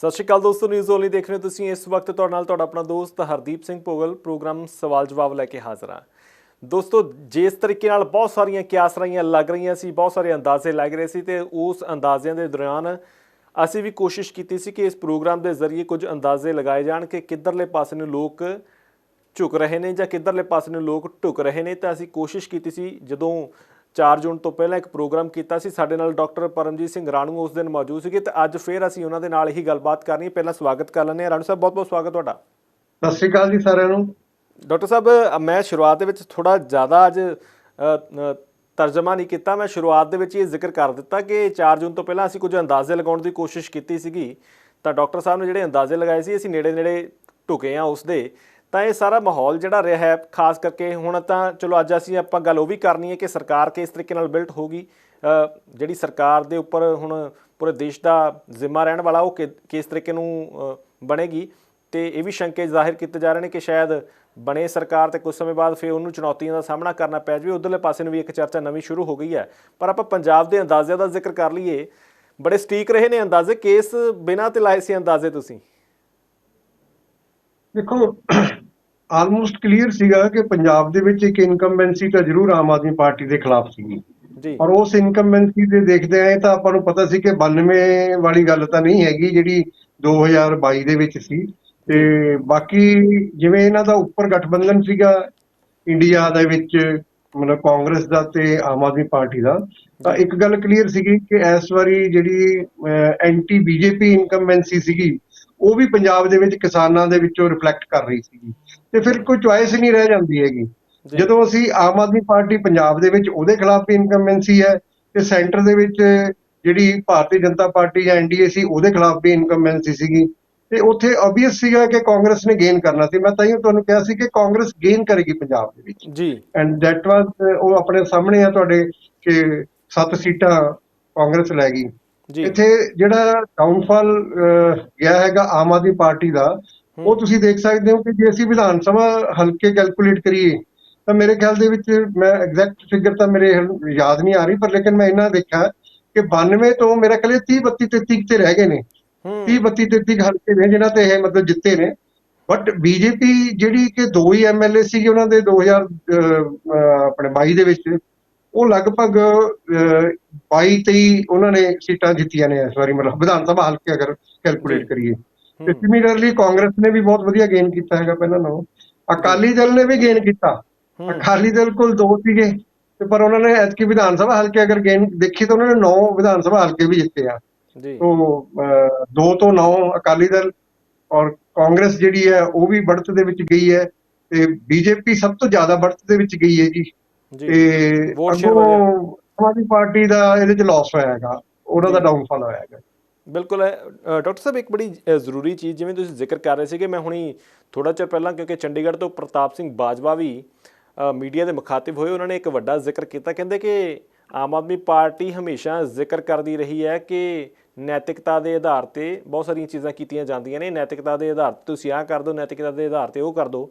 ਸਤਿ ਸ਼੍ਰੀ ਅਕਾਲ ਦੋਸਤੋ ਨਿਊਜ਼ ਓਨਲੀ ਦੇਖ ਰਹੇ ਹੋ ਤੁਸੀਂ। ਇਸ ਵਕਤ ਤੁਹਾਡੇ ਨਾਲ ਤੁਹਾਡਾ ਆਪਣਾ ਦੋਸਤ ਹਰਦੀਪ ਸਿੰਘ ਭੋਗਲ ਪ੍ਰੋਗਰਾਮ ਸਵਾਲ ਜਵਾਬ ਲੈ ਕੇ ਹਾਜ਼ਰ ਹਾਂ। ਦੋਸਤੋ, ਜਿਸ ਤਰੀਕੇ ਨਾਲ ਬਹੁਤ ਸਾਰੀਆਂ ਕਿਆਸ ਰਹੀਆਂ ਲੱਗ ਰਹੀਆਂ ਸੀ, ਬਹੁਤ ਸਾਰੇ ਅੰਦਾਜ਼ੇ ਲੱਗ ਰਹੇ ਸੀ ਤੇ ਉਸ ਅੰਦਾਜ਼ਿਆਂ ਦੇ ਦੌਰਾਨ ਅਸੀਂ ਵੀ ਕੋਸ਼ਿਸ਼ ਕੀਤੀ ਸੀ ਕਿ ਇਸ ਪ੍ਰੋਗਰਾਮ ਦੇ ਜ਼ਰੀਏ ਕੁਝ ਅੰਦਾਜ਼ੇ ਲਗਾਏ ਜਾਣ ਕਿ ਕਿੱਧਰਲੇ ਪਾਸੇ ਨੂੰ ਲੋਕ ਝੁਕ ਰਹੇ ਨੇ ਜਾਂ ਕਿੱਧਰਲੇ ਪਾਸੇ ਨੂੰ ਲੋਕ ਢੁਕ ਰਹੇ ਨੇ। ਤਾਂ ਅਸੀਂ ਕੋਸ਼ਿਸ਼ ਕੀਤੀ ਸੀ, ਜਦੋਂ 4 ਜੂਨ ਤੋਂ ਪਹਿਲਾਂ ਇੱਕ ਪ੍ਰੋਗਰਾਮ ਕੀਤਾ ਸੀ। ਸਾਡੇ ਨਾਲ ਡਾਕਟਰ ਪਰਮਜੀਤ ਸਿੰਘ ਰਾਣੂ ਉਸ ਦਿਨ ਮੌਜੂਦ ਸੀਗੇ ਤੇ ਅੱਜ ਫੇਰ ਅਸੀਂ ਉਹਨਾਂ ਦੇ ਨਾਲ ਹੀ ਗੱਲਬਾਤ ਕਰਨੀ ਹੈ। ਪਹਿਲਾਂ ਸਵਾਗਤ ਕਰ ਲੈਂਦੇ ਹਾਂ। ਰਾਣੂ ਸਾਹਿਬ ਬਹੁਤ ਬਹੁਤ ਸਵਾਗਤ ਤੁਹਾਡਾ। ਸਤਿ ਸ਼੍ਰੀ ਅਕਾਲ ਜੀ ਸਾਰਿਆਂ ਨੂੰ। ਡਾਕਟਰ ਸਾਹਿਬ ਮੈਂ ਸ਼ੁਰੂਆਤ ਦੇ ਵਿੱਚ ਥੋੜਾ ਜ਼ਿਆਦਾ ਅੱਜ ਤਰਜਮਾ ਨਹੀਂ ਕੀਤਾ। ਮੈਂ ਸ਼ੁਰੂਆਤ ਦੇ ਵਿੱਚ ਇਹ ਜ਼ਿਕਰ ਕਰ ਦਿੱਤਾ ਕਿ 4 ਜੂਨ ਤੋਂ ਪਹਿਲਾਂ ਅਸੀਂ ਕੁਝ ਅੰਦਾਜ਼ੇ ਲਗਾਉਣ ਦੀ ਕੋਸ਼ਿਸ਼ ਕੀਤੀ ਸੀਗੀ। ਤਾਂ ਡਾਕਟਰ ਸਾਹਿਬ ਨੇ ਜਿਹੜੇ ਅੰਦਾਜ਼ੇ ਲਗਾਏ ਸੀ ਅਸੀਂ ਨੇੜੇ ਨੇੜੇ ਢੁਕੇ ਆ ਉਸ ਦੇ। ਤਾਂ ਇਹ ਸਾਰਾ ਮਾਹੌਲ ਜਿਹੜਾ ਰਿਹਾ ਹੈ ਖਾਸ ਕਰਕੇ ਹੁਣ ਤਾਂ ਚਲੋ ਅੱਜ ਅਸੀਂ ਆਪਾਂ ਗੱਲ ਉਹ ਵੀ ਕਰਨੀ ਹੈ ਕਿ ਸਰਕਾਰ ਕਿਸ ਤਰੀਕੇ ਨਾਲ ਬਿਲਟ ਹੋਗੀ ਅ, ਜਿਹੜੀ ਸਰਕਾਰ ਦੇ ਉੱਪਰ ਹੁਣ ਪੂਰੇ ਦੇਸ਼ ਦਾ ਜ਼ਿੰਮਾ ਰਹਿਣ ਵਾਲਾ ਉਹ ਕਿ- ਕਿਸ ਤਰੀਕੇ ਨੂੰ ਬਣੇਗੀ। ਤੇ ਇਹ ਵੀ ਸ਼ੰਕੇ ਜ਼ਾਹਿਰ ਕੀਤੇ ਜਾ ਰਹੇ ਨੇ ਕਿ ਸ਼ਾਇਦ ਬਣੇ ਸਰਕਾਰ ਤੇ ਕੁਝ ਸਮੇਂ ਬਾਅਦ ਫਿਰ ਉਹਨੂੰ ਚੁਣੌਤੀਆਂ ਦਾ ਸਾਹਮਣਾ ਕਰਨਾ ਪੈ ਜਾਵੇ। ਉਧਰਲੇ ਪਾਸੇ ਨੂੰ ਵੀ ਇੱਕ ਚਰਚਾ ਨਵੀਂ ਸ਼ੁਰੂ ਹੋ ਗਈ ਹੈ। ਪਰ ਆਪਾਂ ਪੰਜਾਬ ਦੇ ਅੰਦਾਜ਼ਿਆਂ ਦਾ ਜ਼ਿਕਰ ਕਰ ਲਈਏ ਬੜੇ ਸਟੀਕ ਰਹੇ ਨੇ ਅੰਦਾਜ਼ੇ। ਕੇਸ ਬਿਨਾਂ ਤੇ ਲਾਏ ਸੀ ਅੰਦਾਜ਼ੇ ਤੁਸੀਂ? ਦੇਖੋ ਆਲਮੋਸਟ ਕਲੀਅਰ ਸੀਗਾ ਕਿ ਪੰਜਾਬ ਦੇ ਵਿੱਚ ਇੱਕ ਇਨਕੰਬੈਂਸੀ ਤਾਂ ਜ਼ਰੂਰ ਆਮ ਆਦਮੀ ਪਾਰਟੀ ਦੇ ਖਿਲਾਫ ਸੀਗੀ। ਜੀ। ਔਰ ਉਸ ਇਨਕੰਬੈਂਸੀ ਦੇ ਦੇਖਦੇ ਆਏ ਤਾਂ ਆਪਾਂ ਨੂੰ ਪਤਾ ਸੀ ਕਿ 92 ਵਾਲੀ ਗੱਲ ਤਾਂ ਨਹੀਂ ਹੈਗੀ ਜਿਹੜੀ 2022 ਦੇ ਵਿੱਚ ਸੀ। ਤੇ ਬਾਕੀ ਜਿਵੇਂ ਇਹਨਾਂ ਦਾ ਉੱਪਰ ਗਠਬੰਧਨ ਸੀਗਾ ਇੰਡੀਆ ਦੇ ਵਿੱਚ ਮਤਲਬ ਕਾਂਗਰਸ ਦਾ ਤੇ ਆਮ ਆਦਮੀ ਪਾਰਟੀ ਦਾ ਤਾਂ ਇੱਕ ਗੱਲ ਕਲੀਅਰ ਸੀਗੀ ਕਿ ਇਸ ਵਾਰੀ ਜਿਹੜੀ ਐਂਟੀ ਬੀਜੇਪੀ ਇਨਕੰਬੈਂਸੀ ਸੀਗੀ ਉਹ ਵੀ ਪੰਜਾਬ ਦੇ ਵਿੱਚ ਕਿਸਾਨਾਂ ਦੇ ਵਿੱਚੋਂ ਰਿਫਲੈਕਟ ਕਰ ਰਹੀ ਸੀਗੀ। ਤੇ ਫਿਰ ਕੋਈ ਚੁਆਇਸ ਨਹੀਂ ਰਹਿ ਜਾਂਦੀ ਹੈਗੀ। ਜਦੋਂ ਅਸੀਂ ਆਮ ਆਦਮੀ ਪਾਰਟੀ ਪੰਜਾਬ ਦੇ ਵਿੱਚ ਉਹਦੇ ਖਿਲਾਫ ਵੀ ਇਨਕੰਬੈਂਸੀ ਹੈ ਤੇ ਸੈਂਟਰ ਦੇ ਵਿੱਚ ਜਿਹੜੀ ਭਾਰਤੀ ਜਨਤਾ ਪਾਰਟੀ ਜਾਂ ਐਨਡੀਏ ਸੀ ਉਹਦੇ ਖਿਲਾਫ ਵੀ ਇਨਕੰਬੈਂਸੀ ਸੀਗੀ। ਤੇ ਉੱਥੇ ਆਬਵੀਅਸ ਸੀਗਾ ਕਿ ਕਾਂਗਰਸ ਨੇ ਗੇਨ ਕਰਨਾ ਸੀ। ਮੈਂ ਤਾਂ ਹੀ ਤੁਹਾਨੂੰ ਕਿਹਾ ਸੀ ਕਿ ਕਾਂਗਰਸ ਗੇਨ ਕਰੇਗੀ ਪੰਜਾਬ ਦੇ ਵਿੱਚ। ਜੀ। ਐਂਡ ਦੈਟ ਵਾਸ ਉਹ ਆਪਣੇ ਸਾਹਮਣੇ ਆ ਤੁਹਾਡੇ ਕਿ ਸੱਤ ਸੀਟਾਂ ਕਾਂਗਰਸ ਲੈ ਗਈ। ਇੱਥੇ ਜਿਹੜਾ ਡਾਊਨਫਾਲ ਗਿਆ ਹੈਗਾ ਆਮ ਆਦਮੀ ਪਾਰਟੀ ਦਾ ਉਹ ਤੁਸੀਂ ਦੇਖ ਸਕਦੇ ਹੋ ਕਿ ਜੇ ਅਸੀਂ ਵਿਧਾਨ ਸਭਾ ਹਲਕੇ ਕੈਲਕੂਲੇਟ ਕਰੀਏ ਤਾਂ ਮੇਰੇ ਖਿਆਲ ਦੇ ਵਿੱਚ ਮੈਂ ਐਗਜ਼ੈਕਟ ਫਿਗਰ ਤਾਂ ਮੇਰੇ ਯਾਦ ਨਹੀਂ ਆ ਰਹੀ ਪਰ ਲੇਕਿਨ ਮੈਂ ਇਹਨਾਂ ਦੇਖਿਆ ਕਿ 92 ਤੋਂ ਮੇਰਾ ਖਿਆਲ 30 32 33 ਤੇ ਰਹਿ ਗਏ ਨੇ। ਹੂੰ। 30 32 33 ਹਲਕੇ ਨੇ ਜਿਨ੍ਹਾਂ ਤੇ ਇਹ ਮਤਲਬ ਜਿੱਤੇ ਨੇ। ਬਟ ਬੀਜੇਪੀ ਜਿਹੜੀ ਕਿ ਦੋ ਹੀ ਐਮਐਲਏ ਸੀਗੇ ਉਹਨਾਂ ਦੇ 2000 ਅਹ, ਅਹ, ਆਪਣੇ 22 ਦੇ ਵਿੱਚ ਉਹ ਲਗਭਗ ਅਹ, 22 23 ਉਹਨਾਂ ਨੇ ਸੀਟਾਂ ਜਿੱਤੀਆਂ ਨੇ ਇਸ ਵਾਰੀ ਮਤਲਬ ਵਿਧਾਨ ਸਭਾ ਹਲਕੇ ਅਗਰ। ਕੈਲਕੂਲੇਟ ਕਰੀਏ। ਤੇ ਸਿਮਿਲਰਲੀ ਕਾਂਗਰਸ ਨੇ ਵੀ ਬਹੁਤ ਵਧੀਆ ਗੇਨ ਕੀਤਾ ਹੈਗਾ ਪਹਿਲਾਂ ਨਾਲੋਂ। ਅਕਾਲੀ ਦਲ ਨੇ ਵੀ ਗੇਨ ਕੀਤਾ। ਅਕਾਲੀ ਦਲ ਕੋਲ ਦੋ ਸੀਗੇ ਤੇ ਪਰ ਉਹਨਾਂ ਨੇ ਐਤਕੀ ਵਿਧਾਨ ਸਭਾ ਹਲਕੇ ਅਗਰ ਗੇਨ ਦੇਖੀ ਤਾਂ ਉਹਨਾਂ ਨੇ 9 ਵਿਧਾਨ ਸਭਾ ਹਲਕੇ ਵੀ ਜਿੱਤੇ ਆ। ਜੀ। ਤੋਂ ਦੋ ਤੋਂ 9 ਅਕਾਲੀ ਦਲ ਔਰ ਕਾਂਗਰਸ ਜਿਹੜੀ ਹੈ ਉਹ ਵੀ ਬੜਤ ਦੇ ਵਿੱਚ ਗਈ ਹੈ ਤੇ ਬੀਜੇਪੀ ਸਭ ਤੋਂ ਜ਼ਿਆਦਾ ਬੜਤ ਦੇ ਵਿੱਚ ਗਈ ਹੈ ਜੀ। ਤੇ ਵੋਟ ਸ਼ੇਅਰ ਸਮਾਜਵਾਦੀ ਪਾਰਟੀ ਦਾ ਇਹਦੇ ਚ ਲਾਸ ਹੋਇਆ ਹੈਗਾ। ਉਹਨਾਂ ਦਾ ਡਾਊਨਫਾਲ ਹੋਇਆ ਹੈਗਾ। ਬਿਲਕੁਲ ਹੈ। ਡਾਕਟਰ ਸਾਹਿਬ, ਇੱਕ ਬੜੀ ਜ਼ਰੂਰੀ ਚੀਜ਼ ਜਿਵੇਂ ਤੁਸੀਂ ਜ਼ਿਕਰ ਕਰ ਰਹੇ ਸੀਗੇ, ਮੈਂ ਹੁਣੀ ਥੋੜਾ ਚਿਰ ਪਹਿਲਾਂ, ਕਿਉਂਕਿ ਚੰਡੀਗੜ੍ਹ ਤੋਂ ਪ੍ਰਤਾਪ ਸਿੰਘ ਬਾਜਵਾ ਵੀ ਮੀਡੀਆ ਦੇ ਮੁਖਾਤਿਬ ਹੋਏ, ਉਹਨਾਂ ਨੇ ਇੱਕ ਵੱਡਾ ਜ਼ਿਕਰ ਕੀਤਾ ਕਹਿੰਦੇ ਕਿ ਆਮ ਆਦਮੀ ਪਾਰਟੀ ਹਮੇਸ਼ਾ ਜ਼ਿਕਰ ਕਰਦੀ ਰਹੀ ਹੈ ਕਿ ਨੈਤਿਕਤਾ ਦੇ ਆਧਾਰ ਤੇ ਬਹੁਤ ਸਾਰੀਆਂ ਚੀਜ਼ਾਂ ਕੀਤੀਆਂ ਜਾਂਦੀਆਂ ਨੇ ਨੈਤਿਕਤਾ ਦੇ ਆਧਾਰ ਤੇ ਤੁਸੀਂ ਆਹ ਕਰ ਦਿਓ ਨੈਤਿਕਤਾ ਦੇ ਆਧਾਰ ਤੇ ਉਹ ਕਰ ਦਿਓ